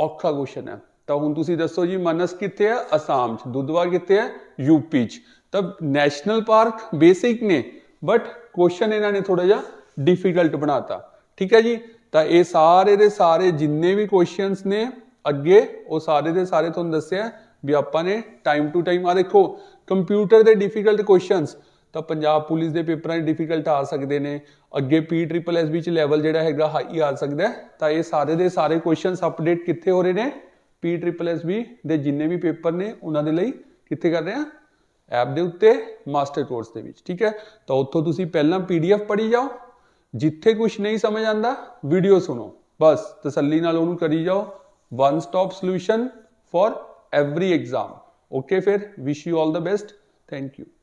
A: ਔਖਾ ਕੁਐਸਚਨ ਹੈ। ਤਾਂ ਹੁਣ ਤੁਸੀਂ ਦੱਸੋ ਜੀ ਮਾਨਸ ਕਿੱਥੇ ਹੈ? ਅਸਾਮ ਚ ਦੁਧਵਾ ਕਿੱਥੇ ਹੈ? ਯੂਪੀ ਚ। ਤਾਂ ਨੈਸ਼ਨਲ ਪਾਰਕ ਬੇਸਿਕ ਨੇ ਬਟ ਕੁਐਸਚਨ ਇਹਨਾਂ ਨੇ ਥੋੜਾ ਜਿਹਾ ਡਿਫਿਕਲਟ ਬਣਾਤਾ। ਠੀਕ ਹੈ ਜੀ? ਤਾਂ ਇਹ ਸਾਰੇ ਦੇ ਸਾਰੇ ਜਿੰਨੇ ਵੀ ਕੁਐਸਚਨਸ ਨੇ, ਅੱਗੇ ਉਹ ਸਾਰੇ ਦੇ ਸਾਰੇ ਤੁਹਾਨੂੰ ਦੱਸਿਆ ਵੀ ਆਪਾਂ ਨੇ ਟਾਈਮ ਟੂ ਟਾਈਮ ਆ ਦੇਖੋ ਕੰਪਿਊਟਰ ਦੇ ਡਿਫਿਕਲਟ ਕੁਐਸਚਨਸ ਤਾਂ ਪੰਜਾਬ ਪੁਲਿਸ ਦੇ ਪੇਪਰਾਂ 'ਚ ਡਿਫਿਕਲਟ ਆ ਸਕਦੇ ਨੇ। ਅੱਗੇ ਪੀ ਟ੍ਰਿਪਲ ਐਸ ਵਿੱਚ ਲੈਵਲ ਜਿਹੜਾ ਹੈਗਾ ਹਾਈ ਆ ਸਕਦਾ ਤਾਂ ਇਹ ਸਾਰੇ ਦੇ ਸਾਰੇ ਕੁਐਸਚਨਸ ਅਪਡੇਟ ਕਿੱਥੇ ਹੋ ਰਹੇ ਨੇ? ਪੀ ਟ੍ਰਿਪਲ ਐਸ ਵੀ ਦੇ ਜਿੰਨੇ ਵੀ ਪੇਪਰ ਨੇ, ਉਹਨਾਂ ਦੇ ਲਈ ਕਿੱਥੇ ਕਰ ਰਹੇ ਆ? ਐਪ ਦੇ ਉੱਤੇ ਮਾਸਟਰ ਕੋਰਸ ਦੇ ਵਿੱਚ, ਠੀਕ ਹੈ? ਤਾਂ ਉੱਥੋਂ ਤੁਸੀਂ ਪਹਿਲਾਂ ਪੀਡੀਐਫ ਪੜ੍ਹੀ ਜਾਓ। ਜਿੱਥੇ ਕੁਝ ਨਹੀਂ ਸਮਝ ਆਂਦਾ ਵੀਡੀਓ ਸੁਣੋ। ਬਸ ਤਸੱਲੀ ਨਾਲ ਉਹਨੂੰ ਕਰੀ ਜਾਓ। One stop solution for every exam. Okay ਫਿਰ wish you all the best. Thank you